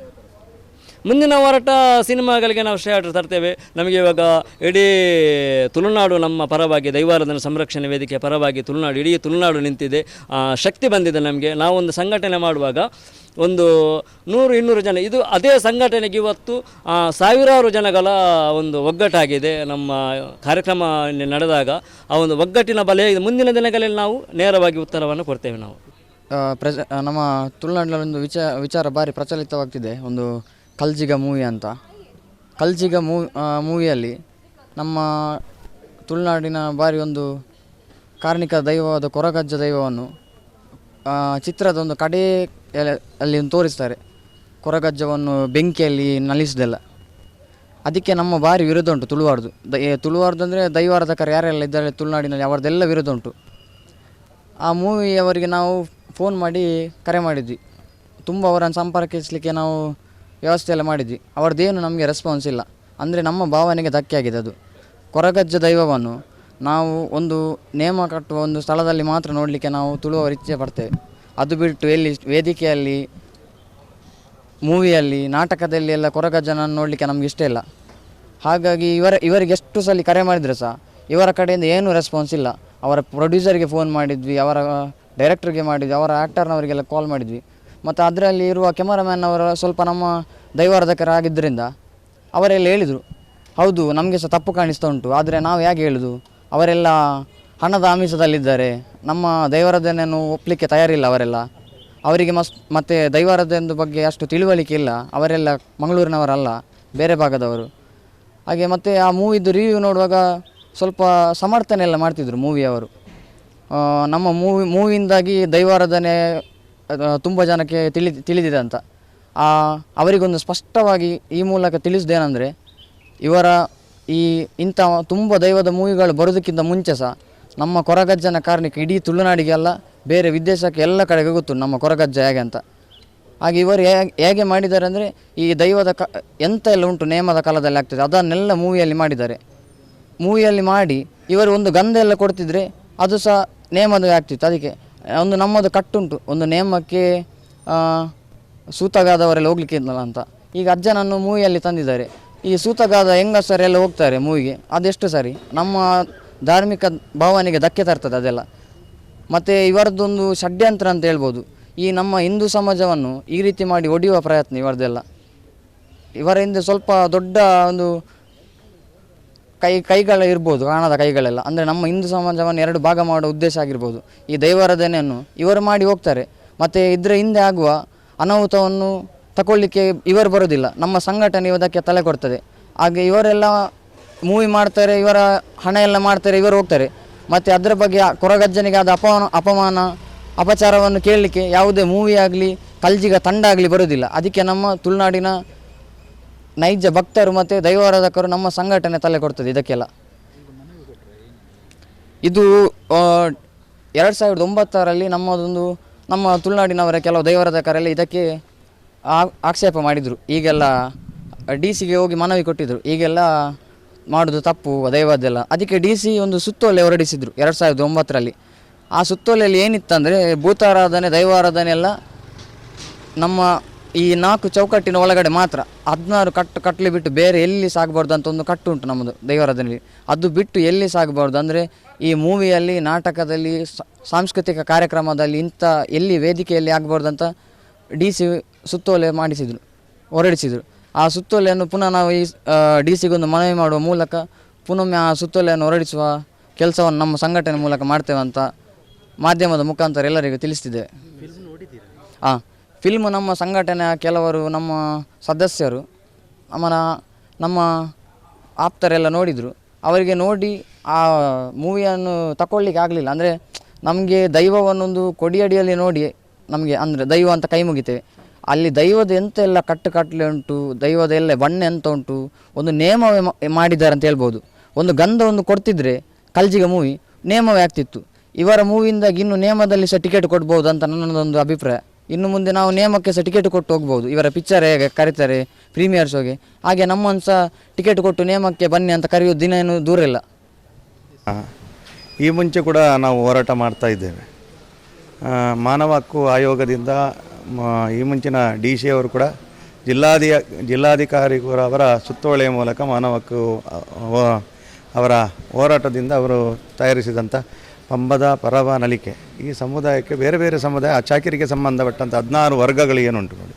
[SPEAKER 1] ಮುಂದಿನ ಹೋರಾಟ ಸಿನಿಮಾಗಳಿಗೆ ನಾವು ಶ್ರೇಯಾಟ ತರ್ತೇವೆ. ನಮಗೆ ಇವಾಗ ಇಡೀ ತುಳುನಾಡು ನಮ್ಮ ಪರವಾಗಿ, ದೈವಾರಾಧನೆ ಸಂರಕ್ಷಣೆ ವೇದಿಕೆ ಪರವಾಗಿ ತುಳುನಾಡು, ಇಡೀ ತುಳುನಾಡು ನಿಂತಿದೆ. ಶಕ್ತಿ ಬಂದಿದೆ ನಮಗೆ. ನಾವೊಂದು ಸಂಘಟನೆ ಮಾಡುವಾಗ ಒಂದು ನೂರು, ಇನ್ನೂರು ಜನ, ಇದು ಅದೇ ಸಂಘಟನೆಗೆ ಇವತ್ತು ಸಾವಿರಾರು ಜನಗಳ ಒಂದು ಒಗ್ಗಟ್ಟಾಗಿದೆ. ನಮ್ಮ ಕಾರ್ಯಕ್ರಮ ನಡೆದಾಗ ಆ ಒಂದು ಒಗ್ಗಟ್ಟಿನ ಬಲೆ ಮುಂದಿನ ದಿನಗಳಲ್ಲಿ ನಾವು ನೇರವಾಗಿ ಉತ್ತರವನ್ನು ಕೊಡ್ತೇವೆ ನಾವು.
[SPEAKER 2] ಪ್ರಜ ನಮ್ಮ ತುಳುನಾಡಿನಲ್ಲಿ ಒಂದು ವಿಚಾರ ವಿಚಾರ ಭಾರಿ ಪ್ರಚಲಿತವಾಗ್ತಿದೆ. ಒಂದು ಕಲ್ಜಿಗ ಮೂವಿ ಅಂತ. ಕಲ್ಜಿಗ ಮೂ ಮೂವಿಯಲ್ಲಿ ನಮ್ಮ ತುಳುನಾಡಿನ ಬಾರಿ ಒಂದು ಕಾರ್ಣಿಕ ದೈವವಾದ ಕೊರಗಜ್ಜ ದೈವವನ್ನು ಚಿತ್ರದ ಒಂದು ಕಡೆ ಅಲ್ಲಿ ತೋರಿಸ್ತಾರೆ. ಕೊರಗಜ್ಜವನ್ನು ಬೆಂಕಿಯಲ್ಲಿ ನಲಿಸಿದೆಲ್ಲ. ಅದಕ್ಕೆ ನಮ್ಮ ಭಾರಿ ವಿರುದ್ಧ ಉಂಟು ತುಳುವಾರ್ದು ದೈ ತುಳುವಾರ್ದು ಅಂದರೆ ದೈವಾರಾಧಕರು ಯಾರೆಲ್ಲ ಇದ್ದಾರೆ ತುಳುನಾಡಿನಲ್ಲಿ ಅವರದೆಲ್ಲ ವಿರುದ್ಧ ಉಂಟು. ಆ ಮೂವಿ ಅವರಿಗೆ ನಾವು ಫೋನ್ ಮಾಡಿ ಕರೆ ಮಾಡಿದ್ವಿ. ತುಂಬ ಅವರನ್ನು ಸಂಪರ್ಕಿಸಲಿಕ್ಕೆ ನಾವು ವ್ಯವಸ್ಥೆ ಎಲ್ಲ ಮಾಡಿದ್ವಿ. ಅವ್ರದ್ದೇನು ನಮಗೆ ರೆಸ್ಪಾನ್ಸ್ ಇಲ್ಲ. ಅಂದರೆ ನಮ್ಮ ಭಾವನೆಗೆ ಧಕ್ಕೆ ಆಗಿದೆ ಅದು. ಕೊರಗಜ್ಜ ದೈವವನ್ನು ನಾವು ಒಂದು ನೇಮ ಕಟ್ಟುವ ಒಂದು ಸ್ಥಳದಲ್ಲಿ ಮಾತ್ರ ನೋಡಲಿಕ್ಕೆ ನಾವು ತುಳುವವರು ಇಚ್ಛೆ ಪಡ್ತೇವೆ. ಅದು ಬಿಟ್ಟು ಎಲ್ಲಿ ವೇದಿಕೆಯಲ್ಲಿ, ಮೂವಿಯಲ್ಲಿ, ನಾಟಕದಲ್ಲಿ ಎಲ್ಲ ಕೊರಗಜ್ಜನನ್ನು ನೋಡಲಿಕ್ಕೆ ನಮ್ಗೆ ಇಷ್ಟ ಇಲ್ಲ. ಹಾಗಾಗಿ ಇವರ, ಇವರಿಗೆ ಎಷ್ಟು ಸಲ ಕರೆ ಮಾಡಿದರೆ ಸಹ, ಇವರ ಕಡೆಯಿಂದ ಏನೂ ರೆಸ್ಪಾನ್ಸ್ ಇಲ್ಲ. ಅವರ ಪ್ರೊಡ್ಯೂಸರ್ಗೆ ಫೋನ್ ಮಾಡಿದ್ವಿ, ಅವರ ಡೈರೆಕ್ಟರ್ಗೆ ಮಾಡಿದ್ವಿ, ಅವರ ಆ್ಯಕ್ಟರ್ನವರಿಗೆಲ್ಲ ಕಾಲ್ ಮಾಡಿದ್ವಿ. ಮತ್ತು ಅದರಲ್ಲಿ ಇರುವ ಕ್ಯಾಮರಾಮ್ಯಾನ್ ಅವರ ಸ್ವಲ್ಪ ನಮ್ಮ ದೈವಾರ್ಧಕರಾಗಿದ್ದರಿಂದ ಅವರೆಲ್ಲ ಹೇಳಿದರು, ಹೌದು, ನಮಗೆ ಸಹ ತಪ್ಪು ಕಾಣಿಸ್ತಾ ಉಂಟು, ಆದರೆ ನಾವು ಹೇಗೆ ಹೇಳುದು? ಅವರೆಲ್ಲ ಹಣದ ಆಮಿಷದಲ್ಲಿದ್ದಾರೆ, ನಮ್ಮ ದೈವಾರಾಧನೆಯನ್ನು ಒಪ್ಪಲಿಕ್ಕೆ ತಯಾರಿಲ್ಲ ಅವರೆಲ್ಲ. ಅವರಿಗೆ ಮಸ್, ಮತ್ತು ದೈವಾರಾಧನೆಯ ಬಗ್ಗೆ ಅಷ್ಟು ತಿಳುವಳಿಕೆ ಇಲ್ಲ, ಅವರೆಲ್ಲ ಮಂಗಳೂರಿನವರಲ್ಲ, ಬೇರೆ ಭಾಗದವರು. ಹಾಗೆ ಮತ್ತು ಆ ಮೂವಿದು ರಿವ್ಯೂ ನೋಡುವಾಗ ಸ್ವಲ್ಪ ಸಮರ್ಥನೆ ಎಲ್ಲ ಮಾಡ್ತಿದ್ರು ಮೂವಿಯವರು ನಮ್ಮ ಮೂವಿ ಮೂವಿಯಿಂದಾಗಿ ದೈವಾರಾಧನೆ ತುಂಬ ಜನಕ್ಕೆ ತಿಳಿ, ತಿಳಿದಿದೆ ಅಂತ. ಅವರಿಗೊಂದು ಸ್ಪಷ್ಟವಾಗಿ ಈ ಮೂಲಕ ತಿಳಿಸ್ದೇನೆಂದರೆ ಇವರ ಈ ಇಂಥ ತುಂಬ ದೈವದ ಮೂವಿಗಳು ಬರೋದಕ್ಕಿಂತ ಮುಂಚೆ ಸಹ, ನಮ್ಮ ಕೊರಗಜ್ಜನ ಕಾರಣಕ್ಕೆ ಇಡೀ ತುಳುನಾಡಿಗೆ ಅಲ್ಲ, ಬೇರೆ ವಿದೇಶಕ್ಕೆ ಎಲ್ಲ ಕಡೆಗೆ ಗೊತ್ತು ನಮ್ಮ ಕೊರಗಜ್ಜ ಹೇಗೆ ಅಂತ. ಹಾಗೆ ಇವರು ಹೇಗೆ ಹೇಗೆ ಮಾಡಿದ್ದಾರೆ ಅಂದರೆ, ಈ ದೈವದ ಕ, ಎಂತ ಎಲ್ಲ ಉಂಟು ನೇಮದ ಕಾಲದಲ್ಲಿ ಆಗ್ತದೆ, ಅದನ್ನೆಲ್ಲ ಮೂವಿಯಲ್ಲಿ ಮಾಡಿದ್ದಾರೆ. ಮೂವಿಯಲ್ಲಿ ಮಾಡಿ ಇವರು ಒಂದು ಗಂಧ ಎಲ್ಲ ಕೊಡ್ತಿದ್ರೆ, ಅದು ಸಹ ನೇಮದ ಆಗ್ತಿತ್ತು. ಅದಕ್ಕೆ ಒಂದು ನಮ್ಮದು ಕಟ್ಟುಂಟು. ಒಂದು ನೇಮಕ್ಕೆ ಸೂತಗಾದವರೆಲ್ಲ ಹೋಗ್ಲಿಕ್ಕೆ ಅಂತ. ಈಗ ಅಜ್ಜನನ್ನು ಮೂವಿಯಲ್ಲಿ ತಂದಿದ್ದಾರೆ. ಈ ಸೂತಗಾದ ಹೆಂಗಸರೆಲ್ಲ ಹೋಗ್ತಾರೆ ಮೂವಿಗೆ ಅದೆಷ್ಟು ಸರಿ? ನಮ್ಮ ಧಾರ್ಮಿಕ ಭಾವನೆಗೆ ಧಕ್ಕೆ ತರ್ತದೆ ಅದೆಲ್ಲ. ಮತ್ತು ಇವರದ್ದೊಂದು ಷಡ್ಯಂತ್ರ ಅಂತ ಹೇಳ್ಬೋದು. ಈ ನಮ್ಮ ಹಿಂದೂ ಸಮಾಜವನ್ನು ಈ ರೀತಿ ಮಾಡಿ ಒಡೆಯುವ ಪ್ರಯತ್ನ ಇವರದೆಲ್ಲ ಇವರ ಹಿಂದೆ ಸ್ವಲ್ಪ ದೊಡ್ಡ ಒಂದು ಕೈ, ಕೈಗಳ ಇರ್ಬೋದು ಕಾಣದ ಕೈಗಳೆಲ್ಲ. ಅಂದರೆ ನಮ್ಮ ಹಿಂದೂ ಸಮಾಜವನ್ನು ಎರಡು ಭಾಗ ಮಾಡೋ ಉದ್ದೇಶ ಆಗಿರ್ಬೋದು. ಈ ದೈವಾರಾಧನೆಯನ್ನು ಇವರು ಮಾಡಿ ಹೋಗ್ತಾರೆ. ಮತ್ತು ಇದರ ಹಿಂದೆ ಆಗುವ ಅನಾಹುತವನ್ನು ತಗೊಳ್ಳಿಕ್ಕೆ ಇವರು ಬರೋದಿಲ್ಲ ನಮ್ಮ ಸಂಘಟನೆ ಇದಕ್ಕೆ ತಲೆ ಕೊಡ್ತದೆ. ಹಾಗೆ ಇವರೆಲ್ಲ ಮೂವಿ ಮಾಡ್ತಾರೆ, ಇವರ ಹಣ ಎಲ್ಲ ಮಾಡ್ತಾರೆ, ಇವರು ಹೋಗ್ತಾರೆ. ಮತ್ತು ಅದರ ಬಗ್ಗೆ ಕೊರಗಜ್ಜನಿಗೆ ಆದ ಅಪಮಾನ ಅಪಮಾನ, ಅಪಚಾರವನ್ನು ಕೇಳಲಿಕ್ಕೆ ಯಾವುದೇ ಮೂವಿ ಆಗಲಿ, ಕಲ್ಜಿಗ ತಂಡ ಆಗಲಿ ಬರೋದಿಲ್ಲ ಅದಕ್ಕೆ ನಮ್ಮ ತುಳುನಾಡಿನ ನೈಜ ಭಕ್ತರು ಮತ್ತು ದೈವಾರಾಧಕರು ನಮ್ಮ ಸಂಘಟನೆ ತಲೆ ಕೊಡ್ತದೆ ಇದಕ್ಕೆಲ್ಲ. ಇದು ಎರಡು ಸಾವಿರದ ಒಂಬತ್ತರಲ್ಲಿ ನಮ್ಮದೊಂದು, ನಮ್ಮ ತುಳುನಾಡಿನವರ ಕೆಲವು ದೈವಾರಾಧಕರೆಲ್ಲ ಇದಕ್ಕೆ ಆಕ್ಷೇಪ ಮಾಡಿದರು. ಈಗೆಲ್ಲ ಡಿ ಸಿಗೆ ಹೋಗಿ ಮನವಿ ಕೊಟ್ಟಿದ್ದರು ಈಗೆಲ್ಲ ಮಾಡೋದು ತಪ್ಪು, ದೈವದ್ದೆಲ್ಲ. ಅದಕ್ಕೆ ಡಿ ಸಿ ಒಂದು ಸುತ್ತೋಲೆ ಹೊರಡಿಸಿದರು ಎರಡು ಸಾವಿರದ ಒಂಬತ್ತರಲ್ಲಿ. ಆ ಸುತ್ತೋಲೆಯಲ್ಲಿ ಏನಿತ್ತಂದರೆ ಭೂತಾರಾಧನೆ, ದೈವಾರಾಧನೆ ಎಲ್ಲ ನಮ್ಮ ಈ ನಾಲ್ಕು ಚೌಕಟ್ಟಿನ ಒಳಗಡೆ ಮಾತ್ರ ಹದಿನಾರು ಕಟ್ಟು ಕಟ್ಟಲಿ ಬಿಟ್ಟು ಬೇರೆ ಎಲ್ಲಿ ಸಾಗಬಾರ್ದು ಅಂತ ಒಂದು ಕಟ್ಟು ಉಂಟು ನಮ್ಮದು ದೈವಾರಾಧನೆಯಲ್ಲಿ ಅದು ಬಿಟ್ಟು ಎಲ್ಲಿ ಸಾಗಬಾರ್ದು ಅಂದರೆ ಈ ಮೂವಿಯಲ್ಲಿ ನಾಟಕದಲ್ಲಿ ಸಾಂಸ್ಕೃತಿಕ ಕಾರ್ಯಕ್ರಮದಲ್ಲಿ ಇಂಥ ಎಲ್ಲಿ ವೇದಿಕೆಯಲ್ಲಿ ಆಗಬಾರ್ದು ಅಂತ ಡಿ ಸಿ ಸುತ್ತೋಲೆ ಮಾಡಿಸಿದರು ಹೊರಡಿಸಿದರು. ಆ ಸುತ್ತೋಲೆಯನ್ನು ಪುನಃ ನಾವು ಈ ಡಿ ಸಿಗೊಂದು ಮನವಿ ಮಾಡುವ ಮೂಲಕ ಪುನೊಮ್ಮೆ ಆ ಸುತ್ತೋಲೆಯನ್ನು ಹೊರಡಿಸುವ ಕೆಲಸವನ್ನು ನಮ್ಮ ಸಂಘಟನೆ ಮೂಲಕ ಮಾಡ್ತೇವೆ ಅಂತ ಮಾಧ್ಯಮದ ಮುಖಾಂತರ ಎಲ್ಲರಿಗೂ ತಿಳಿಸ್ತಿದ್ದೇವೆ. ಹಾಂ ಫಿಲ್ಮ್ ನಮ್ಮ ಸಂಘಟನೆಯ ಕೆಲವರು, ನಮ್ಮ ಸದಸ್ಯರು, ನಮ್ಮನ, ನಮ್ಮ ಆಪ್ತರೆಲ್ಲ ನೋಡಿದರು. ಅವರಿಗೆ ನೋಡಿ ಆ ಮೂವಿಯನ್ನು ತಗೊಳ್ಳಿಕ್ಕೆ ಆಗಲಿಲ್ಲ. ಅಂದರೆ ನಮಗೆ ದೈವವನ್ನೊಂದು ಕೊಡಿಯಡಿಯಲ್ಲಿ ನೋಡಿ ನಮಗೆ, ಅಂದರೆ ದೈವ ಅಂತ ಕೈ ಮುಗಿತೇವೆ ಅಲ್ಲಿ ದೈವದ ಎಂತ ಎಲ್ಲ ಕಟ್ಟು ಕಟ್ಟಲೆ ಉಂಟು, ದೈವದ ಎಲ್ಲ ಬಣ್ಣ ಎಂತ ಉಂಟು, ಒಂದು ನೇಮವೇ ಮಾಡಿದ್ದಾರೆ ಅಂತ ಹೇಳ್ಬೋದು. ಒಂದು ಗಂಧ ಒಂದು ಕೊಡ್ತಿದ್ರೆ ಕಲ್ಜಿಗ ಮೂವಿ ನೇಮವೇ ಆಗ್ತಿತ್ತು. ಇವರ ಮೂವಿಯಿಂದಾಗಿ ಇನ್ನು ನೇಮದಲ್ಲಿ ಸಹ ಟಿಕೆಟ್ ಕೊಡ್ಬೋದು ಅಂತ ನನ್ನದೊಂದು ಅಭಿಪ್ರಾಯ. ಇನ್ನು ಮುಂದೆ ನಾವು ನೇಮಕ್ಕೆ ಸಹ ಟಿಕೆಟ್ ಕೊಟ್ಟು ಹೋಗ್ಬೋದು. ಇವರ ಪಿಕ್ಚರ್ ಹೇಗೆ ಕರೀತಾರೆ ಪ್ರೀಮಿಯರ್ ಶೋಗೆ ಹಾಗೆ ನಮ್ಮನ್ನು ಸಹ ಟಿಕೆಟ್ ಕೊಟ್ಟು ನೇಮಕ್ಕೆ ಬನ್ನಿ ಅಂತ ಕರೆಯೋದು ದಿನ ಏನು ದೂರ ಇಲ್ಲ.
[SPEAKER 3] ಈ ಮುಂಚೆ ಕೂಡ ನಾವು ಹೋರಾಟ ಮಾಡ್ತಾ ಇದ್ದೇವೆ. ಮಾನವ ಹಕ್ಕು ಆಯೋಗದಿಂದ ಈ ಮುಂಚಿನ ಡಿ ಸಿ ಅವರು ಕೂಡ ಜಿಲ್ಲಾಧಿ ಜಿಲ್ಲಾಧಿಕಾರಿಗಳು ಅವರ ಸುತ್ತೋಲೆಯ ಮೂಲಕ ಮಾನವ ಹಕ್ಕು ಅವರ ಹೋರಾಟದಿಂದ ಅವರು ತಯಾರಿಸಿದಂಥ ಪಂಬದ ಪರವ ನಲಿಕೆ. ಈ ಸಮುದಾಯಕ್ಕೆ ಬೇರೆ ಬೇರೆ ಸಮುದಾಯ, ಆ ಚಾಕಿರಿಗೆ ಸಂಬಂಧಪಟ್ಟಂಥ ಹದಿನಾರು ವರ್ಗಗಳು ಏನುಂಟು ನೋಡಿ.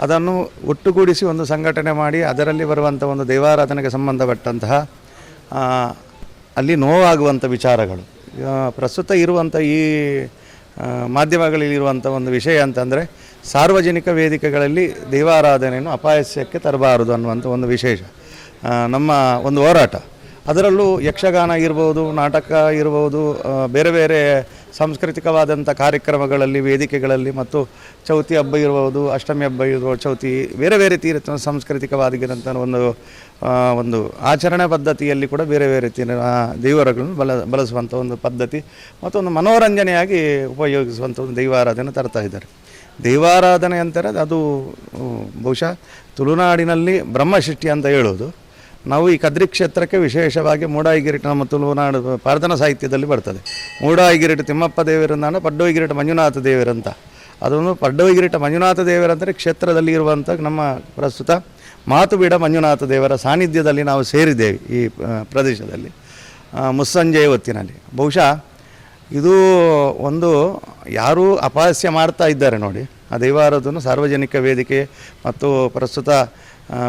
[SPEAKER 3] ಅದನ್ನು ಒಟ್ಟುಗೂಡಿಸಿ ಒಂದು ಸಂಘಟನೆ ಮಾಡಿ, ಅದರಲ್ಲಿ ಬರುವಂಥ ಒಂದು ದೇವಾರಾಧನೆಗೆ ಸಂಬಂಧಪಟ್ಟಂತಹ ಅಲ್ಲಿ ನೋವಾಗುವಂಥ ವಿಚಾರಗಳು. ಪ್ರಸ್ತುತ ಇರುವಂಥ ಈ ಮಾಧ್ಯಮಗಳಲ್ಲಿರುವಂಥ ಒಂದು ವಿಷಯ ಅಂತಂದರೆ, ಸಾರ್ವಜನಿಕ ವೇದಿಕೆಗಳಲ್ಲಿ ದೇವಾರಾಧನೆಯನ್ನು ಅಪಾಯಸ್ಯಕ್ಕೆ ತರಬಾರದು ಅನ್ನುವಂಥ ಒಂದು ವಿಶೇಷ. ನಮ್ಮ ಒಂದು ಹೋರಾಟ. ಅದರಲ್ಲೂ ಯಕ್ಷಗಾನ ಇರ್ಬೋದು ನಾಟಕ ಇರ್ಬೋದು ಬೇರೆ ಬೇರೆ ಸಾಂಸ್ಕೃತಿಕವಾದಂಥ ಕಾರ್ಯಕ್ರಮಗಳಲ್ಲಿ, ವೇದಿಕೆಗಳಲ್ಲಿ ಮತ್ತು ಚೌತಿ ಹಬ್ಬ ಇರ್ಬೋದು, ಅಷ್ಟಮಿ ಹಬ್ಬ ಇರ್ಬೋದು, ಚೌತಿ ಬೇರೆ ಬೇರೆ ರೀತಿಯ ಸಾಂಸ್ಕೃತಿಕವಾಗಿದ್ದಂಥ ಒಂದು ಒಂದು ಆಚರಣೆ ಪದ್ಧತಿಯಲ್ಲಿ ಕೂಡ ಬೇರೆ ಬೇರೆ ರೀತಿಯ ದೇವರಗಳನ್ನು ಬಲ, ಬಳಸುವಂಥ ಒಂದು ಪದ್ಧತಿ ಮತ್ತು ಒಂದು ಮನೋರಂಜನೆಯಾಗಿ ಉಪಯೋಗಿಸುವಂಥ ಒಂದು ದೈವಾರಾಧನೆ ತರ್ತಾ ಇದ್ದಾರೆ. ದೈವಾರಾಧನೆ ಅಂತಾರೆ ಅದು, ಬಹುಶಃ ತುಳುನಾಡಿನಲ್ಲಿ ಬ್ರಹ್ಮಶಿಷ್ಟಿ ಅಂತ ಹೇಳೋದು. ನಾವು ಈ ಕದ್ರಿ ಕ್ಷೇತ್ರಕ್ಕೆ ವಿಶೇಷವಾಗಿ ಮೂಡಾಯಿಗಿರಿಟ ನಮ್ಮ ತುಳುನಾಡು ಪ್ರಾರ್ಥನಾ ಸಾಹಿತ್ಯದಲ್ಲಿ ಬರ್ತದೆ. ಮೂಡಾಯಿಗಿರಿಟ ತಿಮ್ಮಪ್ಪ ದೇವರಂದಾಣ ಪಡ್ಡೋಯಿಗಿರಿಟ ಮಂಜುನಾಥ ದೇವರಂತ ಅದೊಂದು ಪಡ್ಡೋಯಿಗಿರಿಟ ಮಂಜುನಾಥ ದೇವರಂದರೆ ಕ್ಷೇತ್ರದಲ್ಲಿ ಇರುವಂಥ ನಮ್ಮ ಪ್ರಸ್ತುತ ಮಾತುಬೀಡ ಮಂಜುನಾಥ ದೇವರ ಸಾನ್ನಿಧ್ಯದಲ್ಲಿ ನಾವು ಸೇರಿದ್ದೇವೆ ಈ ಪ್ರದೇಶದಲ್ಲಿ. ಮುಸ್ಸಂಜೆಯ ಹೊತ್ತಿನಲ್ಲಿ. ಬಹುಶಃ ಇದು ಒಂದು ಯಾರೂ ಅಪಹಾಸ್ಯ ಮಾಡ್ತಾ ಇದ್ದಾರೆ ನೋಡಿ. ಆ ದೇವಾರದನ್ನು ಸಾರ್ವಜನಿಕ ವೇದಿಕೆ ಮತ್ತು ಪ್ರಸ್ತುತ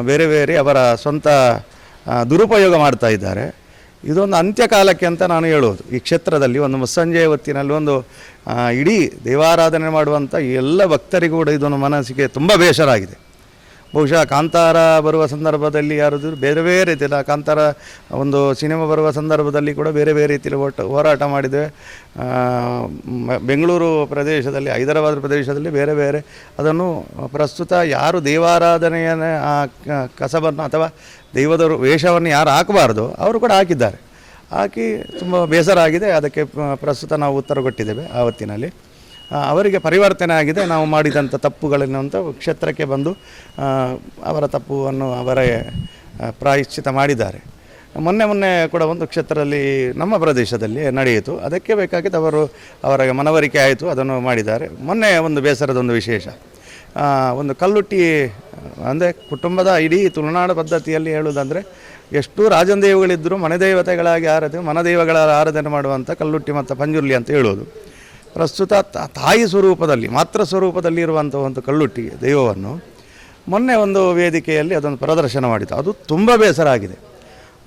[SPEAKER 3] ಬೇರೆ ಬೇರೆ ಅವರ ಸ್ವಂತ ದುರುಪಯೋಗ ಮಾಡ್ತಾ ಇದ್ದಾರೆ. ಇದೊಂದು ಅಂತ್ಯಕಾಲಕ್ಕೆ ಅಂತ ನಾನು ಹೇಳೋದು. ಈ ಕ್ಷೇತ್ರದಲ್ಲಿ ಒಂದು ಮುಸ್ಸಂಜೆಯ ಹೊತ್ತಿನಲ್ಲಿ ಒಂದು ಇಡೀ ದೇವಾರಾಧನೆ ಮಾಡುವಂಥ ಎಲ್ಲ ಭಕ್ತರಿಗೂ ಕೂಡ ಇದೊಂದು ಮನಸ್ಸಿಗೆ ತುಂಬ ಬೇಸರ ಆಗಿದೆ ಬಹುಶಃ ಕಾಂತಾರ ಬರುವ ಸಂದರ್ಭದಲ್ಲಿ ಯಾರಾದರೂ ಬೇರೆ ಬೇರೆ ರೀತಿಯಲ್ಲಿ ಕಾಂತಾರ ಒಂದು ಸಿನಿಮಾ ಬರುವ ಸಂದರ್ಭದಲ್ಲಿ ಕೂಡ ಬೇರೆ ಬೇರೆ ರೀತಿಯಲ್ಲಿ ಒಟ್ಟು ಹೋರಾಟ ಮಾಡಿದ್ದೇವೆ ಬೆಂಗಳೂರು ಪ್ರದೇಶದಲ್ಲಿ, ಹೈದರಾಬಾದ್ ಪ್ರದೇಶದಲ್ಲಿ ಬೇರೆ ಬೇರೆ, ಅದನ್ನು ಪ್ರಸ್ತುತ ಯಾರು ದೇವಾರಾಧನೆಯ ಕಸಬನ್ನು ಅಥವಾ ದೈವದ ವೇಷವನ್ನು ಯಾರು ಹಾಕಬಾರ್ದು ಅವರು ಕೂಡ ಹಾಕಿದ್ದಾರೆ. ಹಾಕಿ ತುಂಬ ಬೇಸರ ಆಗಿದೆ. ಅದಕ್ಕೆ ಪ್ರಸ್ತುತ ನಾವು ಉತ್ತರ ಕೊಟ್ಟಿದ್ದೇವೆ ಆವತ್ತಿನಲ್ಲಿ ಅವರಿಗೆ ಪರಿವರ್ತನೆ ಆಗಿದೆ. ನಾವು ಮಾಡಿದಂಥ ತಪ್ಪುಗಳನ್ನು ಅಂತ ಕ್ಷೇತ್ರಕ್ಕೆ ಬಂದು ಅವರ ತಪ್ಪುವನ್ನು ಅವರೇ ಪ್ರಾಯಶ್ಚಿತ ಮಾಡಿದ್ದಾರೆ. ಮೊನ್ನೆ ಮೊನ್ನೆ ಕೂಡ ಒಂದು ಕ್ಷೇತ್ರದಲ್ಲಿ ನಮ್ಮ ಪ್ರದೇಶದಲ್ಲಿ ನಡೆಯಿತು. ಅದಕ್ಕೆ ಬೇಕಾಗಿದ್ದು ಅವರು ಅವರ ಮನವರಿಕೆ ಆಯಿತು, ಅದನ್ನು ಮಾಡಿದ್ದಾರೆ. ಮೊನ್ನೆ ಒಂದು ಬೇಸರದ ಒಂದು ವಿಶೇಷ. ಒಂದು ಕಲ್ಲುಟ್ಟಿ, ಅಂದರೆ ಕುಟುಂಬದ ಇಡೀ ತುಳುನಾಡು ಪದ್ಧತಿಯಲ್ಲಿ ಹೇಳುವುದಂದರೆ, ಎಷ್ಟು ರಾಜಂದೇವಗಳಿದ್ದರೂ ಮನೆ ದೇವತೆಗಳಾಗಿ ಆರಾಧನೆ ಮನದೇವಗಳ ಆರಾಧನೆ ಮಾಡುವಂಥ ಕಲ್ಲುಟ್ಟಿ ಮತ್ತು ಪಂಜುರ್ಲಿ ಅಂತ ಹೇಳೋದು. ಪ್ರಸ್ತುತ ತಾಯಿ ಸ್ವರೂಪದಲ್ಲಿ ಮಾತ್ರ ಸ್ವರೂಪದಲ್ಲಿ ಇರುವಂಥ ಒಂದು ಕಲ್ಲುಟ್ಟಿ ದೈವವನ್ನು ಮೊನ್ನೆ ಒಂದು ವೇದಿಕೆಯಲ್ಲಿ ಅದೊಂದು ಪ್ರದರ್ಶನ ಮಾಡಿತು ಅದು ತುಂಬ ಬೇಸರ ಆಗಿದೆ.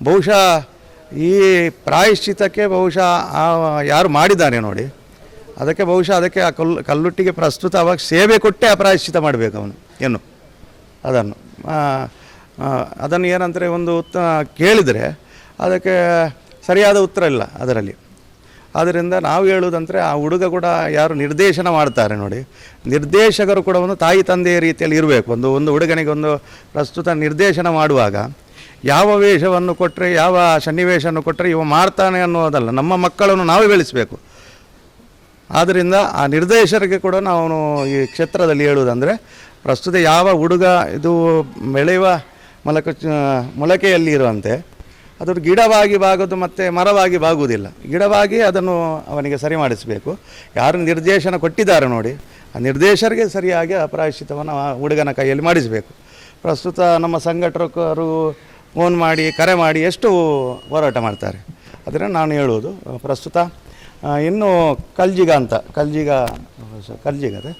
[SPEAKER 3] ಬಹುಶಃ ಈ ಪ್ರಾಯಶ್ಚಿತಕ್ಕೆ ಬಹುಶಃ ಆ ಯಾರು ಮಾಡಿದ್ದಾನೆ ನೋಡಿ ಅದಕ್ಕೆ ಬಹುಶಃ ಅದಕ್ಕೆ ಆ ಕಲ್ಲು ಕಲ್ಲುಟ್ಟಿಗೆ ಪ್ರಸ್ತುತ ಅವಾಗ ಸೇವೆ ಕೊಟ್ಟೆ ಅಪ್ರಾಯಶ್ಚಿತ ಮಾಡಬೇಕು ಅವನು. ಏನು? ಅದನ್ನು. ಆ, ಆ, ಅದನ್ನು ಏನಂತಾರೆ ಒಂದು ಉತ್ತ ಕೇಳಿದರೆ ಅದಕ್ಕೆ ಸರಿಯಾದ ಉತ್ತರ ಇಲ್ಲ ಅದರಲ್ಲಿ. ಆದ್ದರಿಂದ ನಾವು ಹೇಳುವುದಂದರೆ ಆ ಹುಡುಗ ಕೂಡ ಯಾರು ನಿರ್ದೇಶನ ಮಾಡ್ತಾರೆ ನೋಡಿ. ನಿರ್ದೇಶಕರು ಕೂಡ ಒಂದು ತಾಯಿ ತಂದೆಯ ರೀತಿಯಲ್ಲಿ ಇರಬೇಕು. ಒಂದು ಒಂದು ಹುಡುಗನಿಗೆ ಒಂದು ಪ್ರಸ್ತುತ ನಿರ್ದೇಶನ ಮಾಡುವಾಗ ಯಾವ ವೇಷವನ್ನು ಕೊಟ್ಟರೆ ಯಾವ ಸನ್ನಿವೇಶವನ್ನು ಕೊಟ್ಟರೆ ಇವ ಮಾಡ್ತಾನೆ ಅನ್ನೋದಲ್ಲ. ನಮ್ಮ ಮಕ್ಕಳನ್ನು ನಾವೇ ಬೆಳೆಸಬೇಕು. ಆದ್ದರಿಂದ ಆ ನಿರ್ದೇಶಕರಿಗೆ ಕೂಡ ನಾವು ಈ ಕ್ಷೇತ್ರದಲ್ಲಿ ಹೇಳುವುದಂದರೆ ಪ್ರಸ್ತುತ ಯಾವ ಹುಡುಗ ಇದು ಬೆಳೆಯುವ ಮೊಲಕ ಮೊಳಕೆಯಲ್ಲಿ ಇರುವಂತೆ ಅದು ಗಿಡವಾಗಿ ಬಾಗೋದು ಮತ್ತು ಮರವಾಗಿ ಬಾಗುವುದಿಲ್ಲ. ಗಿಡವಾಗಿ ಅದನ್ನು ಅವನಿಗೆ ಸರಿ ಮಾಡಿಸಬೇಕು. ಯಾರು ನಿರ್ದೇಶನ ಕೊಟ್ಟಿದ್ದಾರೆ ನೋಡಿ, ಆ ನಿರ್ದೇಶರಿಗೆ ಸರಿಯಾಗಿ ಆ ಹುಡುಗನ ಕೈಯಲ್ಲಿ ಮಾಡಿಸಬೇಕು. ಪ್ರಸ್ತುತ ನಮ್ಮ ಸಂಘಟಕರು ಫೋನ್ ಮಾಡಿ, ಕರೆ ಮಾಡಿ ಎಷ್ಟು ಹೋರಾಟ ಮಾಡ್ತಾರೆ. ಅದನ್ನು ನಾನು ಹೇಳುವುದು, ಪ್ರಸ್ತುತ ಇನ್ನು ಕಲ್ಜಿಗ ಅಂತ, ಕಲ್ಜಿಗ ಕಲ್ಜಿಗ ಅದೇ?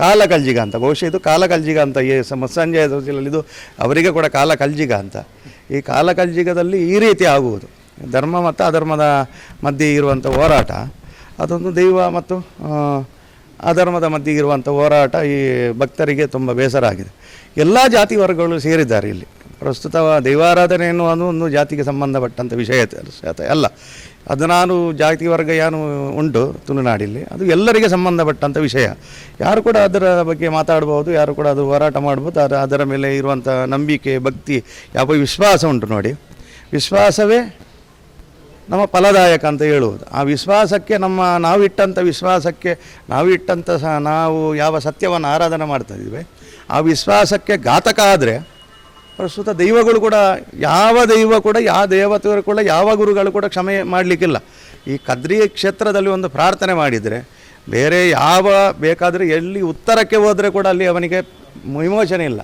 [SPEAKER 3] ಕಾಲ ಕಲ್ಜಿಗ ಅಂತ, ಬಹುಶಃ ಇದು ಕಾಲ ಕಲ್ಜಿಗ ಅಂತ, ಈ ಸಂಜೆ ಇದು, ಅವರಿಗೆ ಕೂಡ ಕಾಲ ಕಲ್ಜಿಗ ಅಂತ. ಈ ಕಾಲ ಕಲ್ಜಿಗದಲ್ಲಿ ಈ ರೀತಿ ಆಗುವುದು. ಧರ್ಮ ಮತ್ತು ಅಧರ್ಮದ ಮಧ್ಯೆ ಇರುವಂಥ ಹೋರಾಟ, ಅದೊಂದು ದೈವ ಮತ್ತು ಅಧರ್ಮದ ಮಧ್ಯೆ ಇರುವಂಥ ಹೋರಾಟ ಈ ಭಕ್ತರಿಗೆ ತುಂಬ ಬೇಸರ ಆಗಿದೆ. ಎಲ್ಲ ಜಾತಿ ವರ್ಗಗಳು ಸೇರಿದ್ದಾರೆ ಇಲ್ಲಿ. ಪ್ರಸ್ತುತ ದೈವಾರಾಧನೆ ಎನ್ನುವುದು ಒಂದು ಜಾತಿಗೆ ಸಂಬಂಧಪಟ್ಟಂಥ ವಿಷಯ ಅಲ್ಲ. ಹದಿನಾರು ಜಾತಿ ವರ್ಗ ಏನು ಉಂಟು, ತುಳುನಾಡಿಲ್ಲಿ. ಅದು ಎಲ್ಲರಿಗೆ ಸಂಬಂಧಪಟ್ಟಂಥ ವಿಷಯ. ಯಾರು ಕೂಡ ಅದರ ಬಗ್ಗೆ ಮಾತಾಡ್ಬೋದು, ಯಾರು ಕೂಡ ಅದು ಹೋರಾಟ ಮಾಡ್ಬೋದು ಅದರ ಅದರ ಮೇಲೆ ಇರುವಂಥ ನಂಬಿಕೆ, ಭಕ್ತಿ, ಯಾವ ವಿಶ್ವಾಸ ಉಂಟು ನೋಡಿ. ವಿಶ್ವಾಸವೇ ನಮ್ಮ ಫಲದಾಯಕ ಅಂತ ಹೇಳುವುದು. ಆ ವಿಶ್ವಾಸಕ್ಕೆ ನಮ್ಮ ನಾವಿಟ್ಟಂಥ ವಿಶ್ವಾಸಕ್ಕೆ ನಾವಿಟ್ಟಂಥ ಸಹ ನಾವು ಯಾವ ಸತ್ಯವನ್ನು ಆರಾಧನೆ ಮಾಡ್ತಾ ಇದ್ದೀವಿ, ಆ ವಿಶ್ವಾಸಕ್ಕೆ ಘಾತಕ ಆದರೆ ಪ್ರಸ್ತುತ ದೈವಗಳು ಕೂಡ ಯಾವ ದೈವ ಕೂಡ, ಯಾವ ದೇವತೆಗಳು ಕೂಡ, ಯಾವ ಗುರುಗಳು ಕೂಡ ಕ್ಷಮೆ ಮಾಡಲಿಕ್ಕಿಲ್ಲ. ಈ ಕದ್ರಿ ಕ್ಷೇತ್ರದಲ್ಲಿ ಒಂದು ಪ್ರಾರ್ಥನೆ ಮಾಡಿದರೆ, ಬೇರೆ ಯಾವ ಬೇಕಾದರೂ ಎಲ್ಲಿ ಉತ್ತರಕ್ಕೆ ಹೋದರೆ ಕೂಡ ಅಲ್ಲಿ ಅವನಿಗೆ ವಿಮೋಚನೆ ಇಲ್ಲ.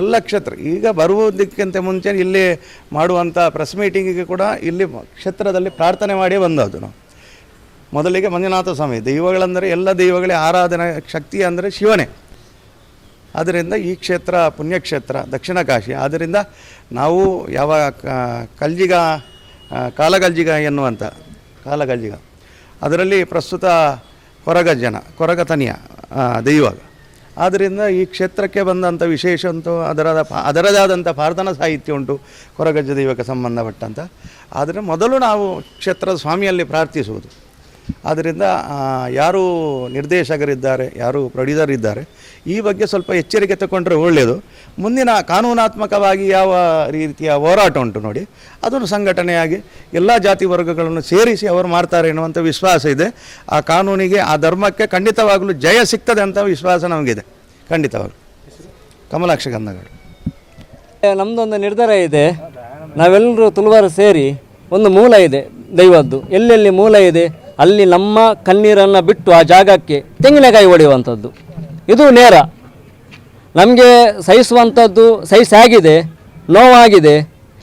[SPEAKER 3] ಎಲ್ಲ ಕ್ಷೇತ್ರ. ಈಗ ಬರುವುದಕ್ಕಿಂತ ಮುಂಚೆ ಇಲ್ಲಿ ಮಾಡುವಂಥ ಪ್ರೆಸ್ ಮೀಟಿಂಗಿಗೆ ಕೂಡ ಇಲ್ಲಿ ಕ್ಷೇತ್ರದಲ್ಲಿ ಪ್ರಾರ್ಥನೆ ಮಾಡಿ ಬಂದದ್ದು ನಾವು. ಮೊದಲಿಗೆ ಮಂಜುನಾಥ ಸ್ವಾಮಿ, ದೈವಗಳಂದರೆ ಎಲ್ಲ ದೈವಗಳೇ, ಆರಾಧನೆ ಶಕ್ತಿ ಅಂದರೆ ಶಿವನೇ. ಆದ್ದರಿಂದ ಈ ಕ್ಷೇತ್ರ ಪುಣ್ಯಕ್ಷೇತ್ರ ದಕ್ಷಿಣ ಕಾಶಿ ಆದ್ದರಿಂದ ನಾವು ಯಾವ ಕಲ್ಜಿಗ ಕಾಲಗಲ್ಜಿಗ ಎನ್ನುವಂಥ ಕಾಲಗಲ್ಜಿಗ. ಅದರಲ್ಲಿ ಪ್ರಸ್ತುತ ಕೊರಗಜ್ಜನ, ಕೊರಗತನಿಯ ದೈವ ಆದ್ದರಿಂದ ಈ ಕ್ಷೇತ್ರಕ್ಕೆ ಬಂದಂಥ ವಿಶೇಷ ಅಂತೂ ಅದರದ ಅದರದೇ ಆದಂಥ ಪ್ರಾರ್ಥನಾ ಸಾಹಿತ್ಯ ಉಂಟು, ಕೊರಗಜ್ಜ ದೈವಕ್ಕೆ ಸಂಬಂಧಪಟ್ಟಂಥ ಆದರೆ ಮೊದಲು ನಾವು ಕ್ಷೇತ್ರದ ಸ್ವಾಮಿಯಲ್ಲಿ ಪ್ರಾರ್ಥಿಸುವುದು. ಆದ್ದರಿಂದ ಯಾರು ನಿರ್ದೇಶಕರಿದ್ದಾರೆ, ಯಾರು ಪ್ರೊಡ್ಯೂಸರ್ ಇದ್ದಾರೆ ಈ ಬಗ್ಗೆ ಸ್ವಲ್ಪ ಎಚ್ಚರಿಕೆ ತಗೊಂಡ್ರೆ ಒಳ್ಳೆಯದು ಮುಂದಿನ ಕಾನೂನಾತ್ಮಕವಾಗಿ ಯಾವ ರೀತಿಯ ಹೋರಾಟ ಉಂಟು ನೋಡಿ ಅದನ್ನು ಸಂಘಟನೆಯಾಗಿ ಎಲ್ಲ ಜಾತಿ ವರ್ಗಗಳನ್ನು ಸೇರಿಸಿ ಅವರು ಮಾಡ್ತಾರೆ ಎನ್ನುವಂಥ ವಿಶ್ವಾಸ ಇದೆ. ಆ ಕಾನೂನಿಗೆ, ಆ ಧರ್ಮಕ್ಕೆ ಖಂಡಿತವಾಗಲೂ ಜಯ ಸಿಗ್ತದೆ ಅಂತ ವಿಶ್ವಾಸ ನಮಗಿದೆ. ಖಂಡಿತವಾಗಲೂ. ಕಮಲಾಕ್ಷ ಗಂಧಗಳು
[SPEAKER 1] ನಮ್ಮದೊಂದು ನಿರ್ಧಾರ ಇದೆ. ನಾವೆಲ್ಲರೂ ತುಳುವಾರು ಸೇರಿ ಒಂದು ಮೂಲ ಇದೆ, ದೈವದ್ದು. ಎಲ್ಲೆಲ್ಲಿ ಮೂಲ ಇದೆ? ಅಲ್ಲಿ ನಮ್ಮ ಕಣ್ಣೀರನ್ನು ಬಿಟ್ಟು ಆ ಜಾಗಕ್ಕೆ ತೆಂಗಿನಕಾಯಿ ಹೊಡೆಯುವಂಥದ್ದು ಇದು ನೇರ. ನಮಗೆ ಸಹಿಸುವಂಥದ್ದು ಸಹಿಸಾಗಿದೆ, ನೋವಾಗಿದೆ.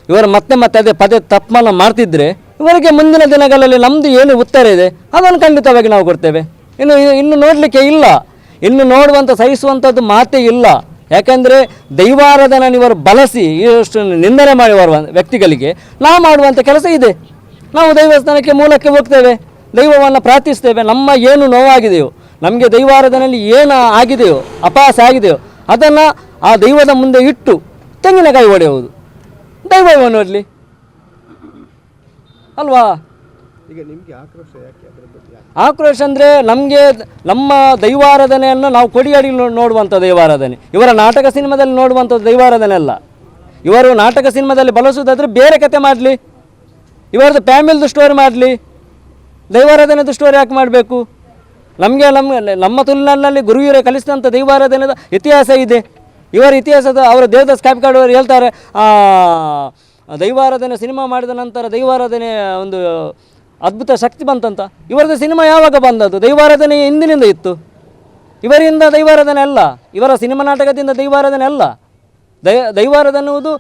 [SPEAKER 1] ಇವರು ಮತ್ತೆ ಮತ್ತೆ ಅದೇ ಪದೇ ತಪ್ಪನ್ನು ಮಾಡ್ತಿದ್ದರೆ ಇವರಿಗೆ ಮುಂದಿನ ದಿನಗಳಲ್ಲಿ ನಮ್ಮದು ಏನು ಉತ್ತರ ಇದೆ, ಅದನ್ನು ಖಂಡಿತವಾಗಿ ನಾವು ಕೊಡ್ತೇವೆ. ಇನ್ನು ಇನ್ನು ನೋಡಲಿಕ್ಕೆ ಇಲ್ಲ. ಇನ್ನು ನೋಡುವಂಥ ಸಹಿಸುವಂಥದ್ದು ಮಾತೇ ಇಲ್ಲ. ಯಾಕೆಂದರೆ ದೈವಾರಾಧನೆ ಇವರು ಬಳಸಿ ಇಷ್ಟು ನಿಂದನೆ ಮಾಡಿ ಬರುವ ವ್ಯಕ್ತಿಗಳಿಗೆ ನಾವು ಮಾಡುವಂಥ ಕೆಲಸ ಇದೆ. ನಾವು ದೈವಸ್ಥಾನಕ್ಕೆ ಮೂಲಕ್ಕೆ ಹೋಗ್ತೇವೆ. ದೈವವನ್ನು ಪ್ರಾರ್ಥಿಸ್ತೇವೆ ನಮ್ಮ ಏನು ನೋವಾಗಿದೆಯೋ ನಮಗೆ ದೈವಾರಾಧನೆಯಲ್ಲಿ ಏನು ಆಗಿದೆಯೋ ಅಪಾಸ ಆಗಿದೆಯೋ ಅದನ್ನು ಆ ದೈವದ ಮುಂದೆ ಇಟ್ಟು ತೆಂಗಿನಕಾಯಿ ಒಡೆಯುವುದು. ದೈವವನ್ನು ನೋಡಲಿ ಅಲ್ವಾ? ಈಗ ನಿಮಗೆ ಆಕ್ರೋಶ ಅಂದರೆ ನಮಗೆ ನಮ್ಮ ದೈವಾರಾಧನೆಯನ್ನು ನಾವು ಕೊಡಿಯಾಡಿ ನೋಡುವಂಥ ದೈವಾರಾಧನೆ. ಇವರ ನಾಟಕ ಸಿನಿಮಾದಲ್ಲಿ ನೋಡುವಂಥದ್ದು ದೈವಾರಾಧನೆ ಅಲ್ಲ. ಇವರು ನಾಟಕ ಸಿನಿಮಾದಲ್ಲಿ ಬಳಸುವುದಾದರೆ ಬೇರೆ ಕತೆ ಮಾಡಲಿ. ಇವರದ್ದು ಫ್ಯಾಮಿಲಿದು ಸ್ಟೋರಿ ಮಾಡಲಿ. ದೈವಾರಾಧನೆದು ದುಷ್ಟವರು ಯಾಕೆ ಮಾಡಬೇಕು? ನಮಗೆ ನಮ್ಮ ನಮ್ಮ ತುಲ್ನಲ್ಲಿ ಗುರುವಿಯರೇ ಕಲಿಸಿದಂಥ ದೈವಾರಾಧನೆದ ಇತಿಹಾಸ ಇದೆ. ಇವರ ಇತಿಹಾಸದ ಅವರ ದೇವದಾಸ್ ಕಾಪಿಕಾಡು ಅವರು ಹೇಳ್ತಾರೆ ದೈವಾರಾಧನೆ ಸಿನಿಮಾ ಮಾಡಿದ ನಂತರ ದೈವಾರಾಧನೆ ಒಂದು ಅದ್ಭುತ ಶಕ್ತಿ ಬಂತಂತ. ಇವರದ ಸಿನಿಮಾ ಯಾವಾಗ ಬಂದದ್ದು? ದೈವಾರಾಧನೆ ಹಿಂದಿನಿಂದ ಇತ್ತು. ಇವರಿಂದ ದೈವಾರಾಧನೆ ಅಲ್ಲ. ಇವರ ಸಿನಿಮಾ ನಾಟಕದಿಂದ ದೈವಾರಾಧನೆ ಅಲ್ಲ. ದೈ, ದೈವಾರಾಧನೆ ಅನ್ನುವುದು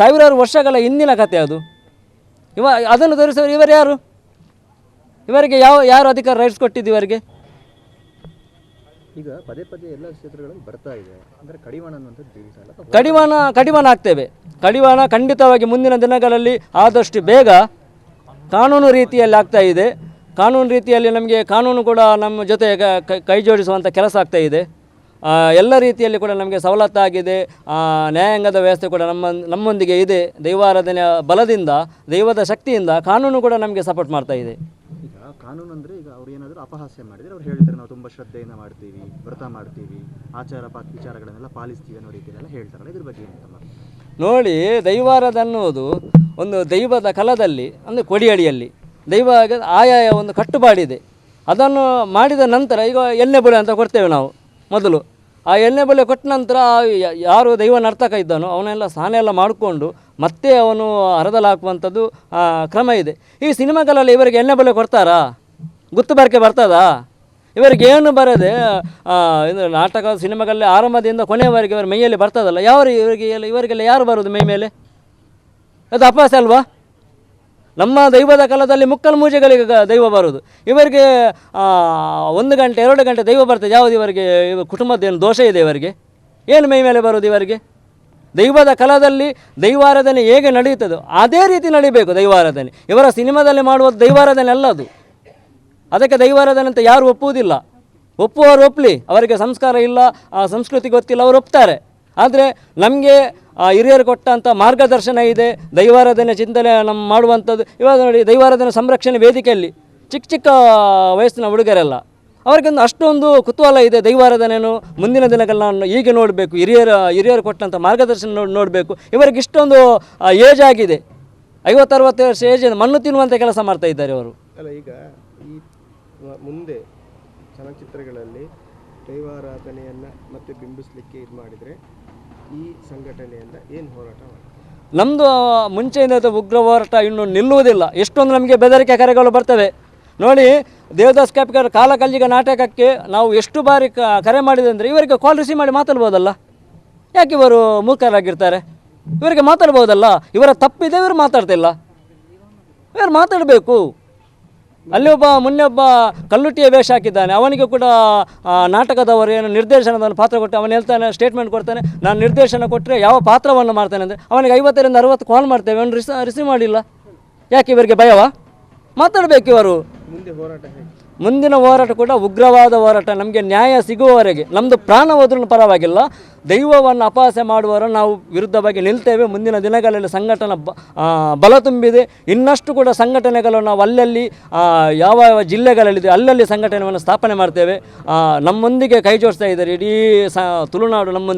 [SPEAKER 1] ಸಾವಿರಾರು ವರ್ಷಗಳ ಹಿಂದಿನ ಕಥೆ ಅದು. ಇವ, ಅದನ್ನು ತೋರಿಸೋರು ಇವರು ಯಾರು? ಇವರಿಗೆ ಯಾವ ಯಾರು ಅಧಿಕಾರ ರೈಟ್ಸ್ ಕೊಟ್ಟಿದ್ದು ಇವರಿಗೆ?
[SPEAKER 4] ಈಗ ಪದೇ ಪದೇ ಎಲ್ಲ ಕ್ಷೇತ್ರಗಳಲ್ಲಿ ಬರ್ತಾ ಇದೆ. ಅಂದ್ರೆ ಕಡಿವಾಣ ಅನ್ನುವಂಥದ್ದು
[SPEAKER 1] ಕಡಿವಾಣ ಕಡಿವಾಣ ಆಗ್ತೇವೆ. ಕಡಿವಾಣ ಖಂಡಿತವಾಗಿ ಮುಂದಿನ ದಿನಗಳಲ್ಲಿ ಆದಷ್ಟು ಬೇಗ ಕಾನೂನು ರೀತಿಯಲ್ಲಿ ಆಗ್ತಾ ಇದೆ. ಕಾನೂನು ರೀತಿಯಲ್ಲಿ ನಮಗೆ ಕಾನೂನು ಕೂಡ ನಮ್ಮ ಜೊತೆ ಕ- ಜೋಡಿಸುವಂಥ ಕೆಲಸ ಆಗ್ತಾ ಇದೆ. ಎಲ್ಲ ರೀತಿಯಲ್ಲಿ ಕೂಡ ನಮಗೆ ಸವಲತ್ತಾಗಿದೆ ನ್ಯಾಯಾಂಗದ ವ್ಯವಸ್ಥೆ ಕೂಡ ನಮ್ಮ ನಮ್ಮೊಂದಿಗೆ ಇದೆ. ದೈವಾರಾಧನೆಯ ಬಲದಿಂದ ದೈವದ ಶಕ್ತಿಯಿಂದ ಕಾನೂನು ಕೂಡ ನಮಗೆ ಸಪೋರ್ಟ್ ಮಾಡ್ತಾ ಇದೆ.
[SPEAKER 4] ಈಗ ಕಾನೂನು ಅಂದರೆ ಈಗ ಅವ್ರು ಏನಾದರೂ ಅಪಹಾಸ್ಯ ಮಾಡಿದರೆ ಅವ್ರು ಹೇಳ್ತಾರೆ, ನಾವು ತುಂಬ ಶ್ರದ್ಧೆಯಿಂದ ಮಾಡ್ತೀವಿ, ವ್ರತ ಮಾಡ್ತೀವಿ, ಆಚಾರ ಪಾ ವಿಚಾರಗಳನ್ನೆಲ್ಲ ಪಾಲಿಸ್ತೀವಿ ಅನ್ನೋ ರೀತಿಯೆಲ್ಲ ಹೇಳ್ತಾರಲ್ಲ, ಇದ್ರ ಬಗ್ಗೆ
[SPEAKER 1] ನೋಡಿ ದೈವಾರದ ಅನ್ನುವುದು ಒಂದು ದೈವದ ಕಲದಲ್ಲಿ, ಅಂದರೆ ಕೊಡಿಯಡಿಯಲ್ಲಿ, ದೈವ ಆಯಾಯ ಒಂದು ಕಟ್ಟುಪಾಡಿದೆ ಅದನ್ನು ಮಾಡಿದ ನಂತರ ಈಗ ಎಣ್ಣೆ ಬಳೆ ಅಂತ ಕೊಡ್ತೇವೆ ನಾವು, ಮೊದಲು. ಆ ಎಣ್ಣೆ ಬಳೆ ಕೊಟ್ಟ ನಂತರ ಯಾರು ದೈವ ನರ್ತಕ ಇದ್ದಾನೋ ಅವನೆಲ್ಲ ಸ್ನಾನ ಎಲ್ಲ ಮಾಡಿಕೊಂಡು ಮತ್ತೆ ಅವನು ಹರದಲಾಕುವಂಥದ್ದು ಆ, ಕ್ರಮ ಇದೆ. ಈ ಸಿನಿಮಾಗಳಲ್ಲಿ ಇವರಿಗೆ ಎಣ್ಣೆ ಬಲೆ ಕೊಡ್ತಾರಾ? ಗುತ್ತು ಬರಕೆ ಬರ್ತದಾ? ಇವರಿಗೆ ಏನು ಬರದೆ ಇದು ನಾಟಕ ಸಿನಿಮಾಗಳಲ್ಲಿ ಆರಂಭದಿಂದ ಕೊನೆಯವರೆಗೆ ಇವರ ಮೈಯಲ್ಲಿ ಬರ್ತದಲ್ಲ ಯಾವ ಇವರಿಗೆ ಇವರಿಗೆಲ್ಲ ಯಾರು ಬರೋದು ಮೈ ಮೇಲೆ? ಅದು ಅಪಾಸ ಅಲ್ವಾ? ನಮ್ಮ ದೈವದ ಕಾಲದಲ್ಲಿ ಮುಕ್ಕಲು ಮೂಜೆಗಳಿಗೆ ದೈವ ಬರೋದು. ಇವರಿಗೆ ಒಂದು ಗಂಟೆ ಎರಡು ಗಂಟೆ ದೈವ ಬರ್ತದೆ. ಯಾವುದು ಇವರಿಗೆ ಇವ ಕುಟುಂಬದ ಏನು ದೋಷ ಇದೆ ಇವರಿಗೆ? ಏನು ಮೈ ಮೇಲೆ ಬರೋದು ಇವರಿಗೆ? ದೈವದ ಕಲದಲ್ಲಿ ದೈವಾರಾಧನೆ ಹೇಗೆ ನಡೆಯುತ್ತದೋ ಅದೇ ರೀತಿ ನಡಿಬೇಕು ದೈವಾರಾಧನೆ. ಇವರ ಸಿನಿಮಾದಲ್ಲಿ ಮಾಡುವ ದೈವಾರಾಧನೆ ಅಲ್ಲ ಅದು. ಅದಕ್ಕೆ ದೈವಾರಾಧನೆ ಅಂತ ಯಾರು ಒಪ್ಪುವುದಿಲ್ಲ. ಒಪ್ಪುವವರು ಒಪ್ಪಲಿ ಅವರಿಗೆ ಸಂಸ್ಕಾರ ಇಲ್ಲ, ಆ ಸಂಸ್ಕೃತಿ ಗೊತ್ತಿಲ್ಲ, ಅವರು ಒಪ್ತಾರೆ. ಆದರೆ ನಮಗೆ ಹಿರಿಯರು ಕೊಟ್ಟಂಥ ಮಾರ್ಗದರ್ಶನ ಇದೆ, ದೈವಾರಾಧನೆ ಚಿಂತನೆ ನಮ್ಮ ಮಾಡುವಂಥದ್ದು. ಇವಾಗ ನೋಡಿ, ದೈವಾರಾಧನೆ ಸಂರಕ್ಷಣೆ ವೇದಿಕೆಯಲ್ಲಿ ಚಿಕ್ಕ ಚಿಕ್ಕ ವಯಸ್ಸಿನ ಹುಡುಗರೆಲ್ಲ ಅವರಿಗೊಂದು ಅಷ್ಟೊಂದು ಕುತೂಹಲ ಇದೆ ದೈವಾರಾಧನೆಯನ್ನು ಮುಂದಿನ ದಿನಗಳನ್ನ ಹೀಗೆ ನೋಡಬೇಕು ಹಿರಿಯರ ಹಿರಿಯರು ಕೊಟ್ಟಂಥ ಮಾರ್ಗದರ್ಶನ ನೋಡಿ ನೋಡಬೇಕು. ಇವರಿಗೆ ಇಷ್ಟೊಂದು ಏಜ್ ಆಗಿದೆ. ಐವತ್ತರವತ್ತು ವರ್ಷ ಏಜ್ ಮಣ್ಣು ತಿನ್ನುವಂಥ ಕೆಲಸ ಮಾಡ್ತಾ ಇದ್ದಾರೆ ಅವರು.
[SPEAKER 5] ಅಲ್ಲ ಈಗ ಈ ಮುಂದೆ ಚಲನಚಿತ್ರಗಳಲ್ಲಿ ದೈವಾರಾಧನೆಯನ್ನು ಮತ್ತೆ ಬಿಂಬಿಸಲಿಕ್ಕೆ ಇದು ಮಾಡಿದರೆ ಈ ಸಂಘಟನೆಯಿಂದ ಏನು ಹೋರಾಟ
[SPEAKER 1] ನಮ್ಮದು ಮುಂಚೆಯಿಂದ ಉಗ್ರ ಹೋರಾಟ ಇನ್ನು ನಿಲ್ಲುವುದಿಲ್ಲ. ಎಷ್ಟೊಂದು ನಮಗೆ ಬೆದರಿಕೆ ಕರೆಗಳು ಬರ್ತವೆ. ನೋಡಿ, ದೇವದಾಸ್ ಕ್ಯಾಪಿಕರ್ ಕಾಲ ಕಲ್ಲಿಗ ನಾಟಕಕ್ಕೆ ನಾವು ಎಷ್ಟು ಬಾರಿ ಕರೆ ಮಾಡಿದೆ ಅಂದರೆ ಇವರಿಗೆ ಕಾಲ್ ರಿಸೀವ್ ಮಾಡಿ ಮಾತಾಡ್ಬೋದಲ್ಲ? ಯಾಕೆ ಇವರು ಮೂಕರಾಗಿರ್ತಾರೆ ಇವರಿಗೆ ಮಾತಾಡ್ಬೋದಲ್ಲ? ಇವರ ತಪ್ಪಿದೆ, ಇವರು ಮಾತಾಡ್ತಿಲ್ಲ. ಇವರು ಮಾತಾಡಬೇಕು. ಅಲ್ಲಿ ಒಬ್ಬ, ಮೊನ್ನೆ ಒಬ್ಬ ಕಲ್ಲುಟ್ಟಿಯ ವೇಷ ಹಾಕಿದ್ದಾನೆ. ಅವನಿಗೆ ಕೂಡ ನಾಟಕದವರು ಏನು ನಿರ್ದೇಶನದ ಪಾತ್ರ ಕೊಟ್ಟು ಅವನು ಹೇಳ್ತಾನೆ ಸ್ಟೇಟ್ಮೆಂಟ್ ಕೊಡ್ತಾನೆ. ನಾನು ನಿರ್ದೇಶನ ಕೊಟ್ಟರೆ ಯಾವ ಪಾತ್ರವನ್ನು ಮಾಡ್ತಾನೆ ಅಂದರೆ ಅವನಿಗೆ ಐವತ್ತರಿಂದ ಅರವತ್ತು ಕಾಲ್ ಮಾಡ್ತೇವೆ. ಅವನು ರಿಸ ರಿಸೀವ್ ಮಾಡಿಲ್ಲ. ಯಾಕೆ ಇವರಿಗೆ ಭಯವಾ? ಮಾತಾಡಬೇಕು ಇವರು. ಮುಂದಿನ ಹೋರಾಟ ಕೂಡ ಉಗ್ರವಾದ ಹೋರಾಟ. ನಮಗೆ ನ್ಯಾಯ ಸಿಗುವವರೆಗೆ. ನಮ್ಮದು ಪ್ರಾಣ ಹೋದ್ರೂ ಪರವಾಗಿಲ್ಲ. ದೈವವನ್ನು ಅಪಹಾಸ್ಯ ಮಾಡುವವರು ನಾವು ವಿರುದ್ಧವಾಗಿ ನಿಲ್ತೇವೆ. ಮುಂದಿನ ದಿನಗಳಲ್ಲಿ ಸಂಘಟನೆ ಬಲ ತುಂಬಿದೆ. ಇನ್ನಷ್ಟು ಕೂಡ ಸಂಘಟನೆಗಳು ನಾವು ಅಲ್ಲಲ್ಲಿ ಯಾವ ಯಾವ ಜಿಲ್ಲೆಗಳಲ್ಲಿದೆ ಅಲ್ಲಲ್ಲಿ ಸಂಘಟನೆಯನ್ನು ಸ್ಥಾಪನೆ ಮಾಡ್ತೇವೆ. ನಮ್ಮೊಂದಿಗೆ ಕೈ ಜೋಡಿಸ್ತಾ ಇದ್ದಾರೆ. ಇಡೀ ಸ, ತುಳುನಾಡು ನಮ್ಮೊಂದಿಗೆ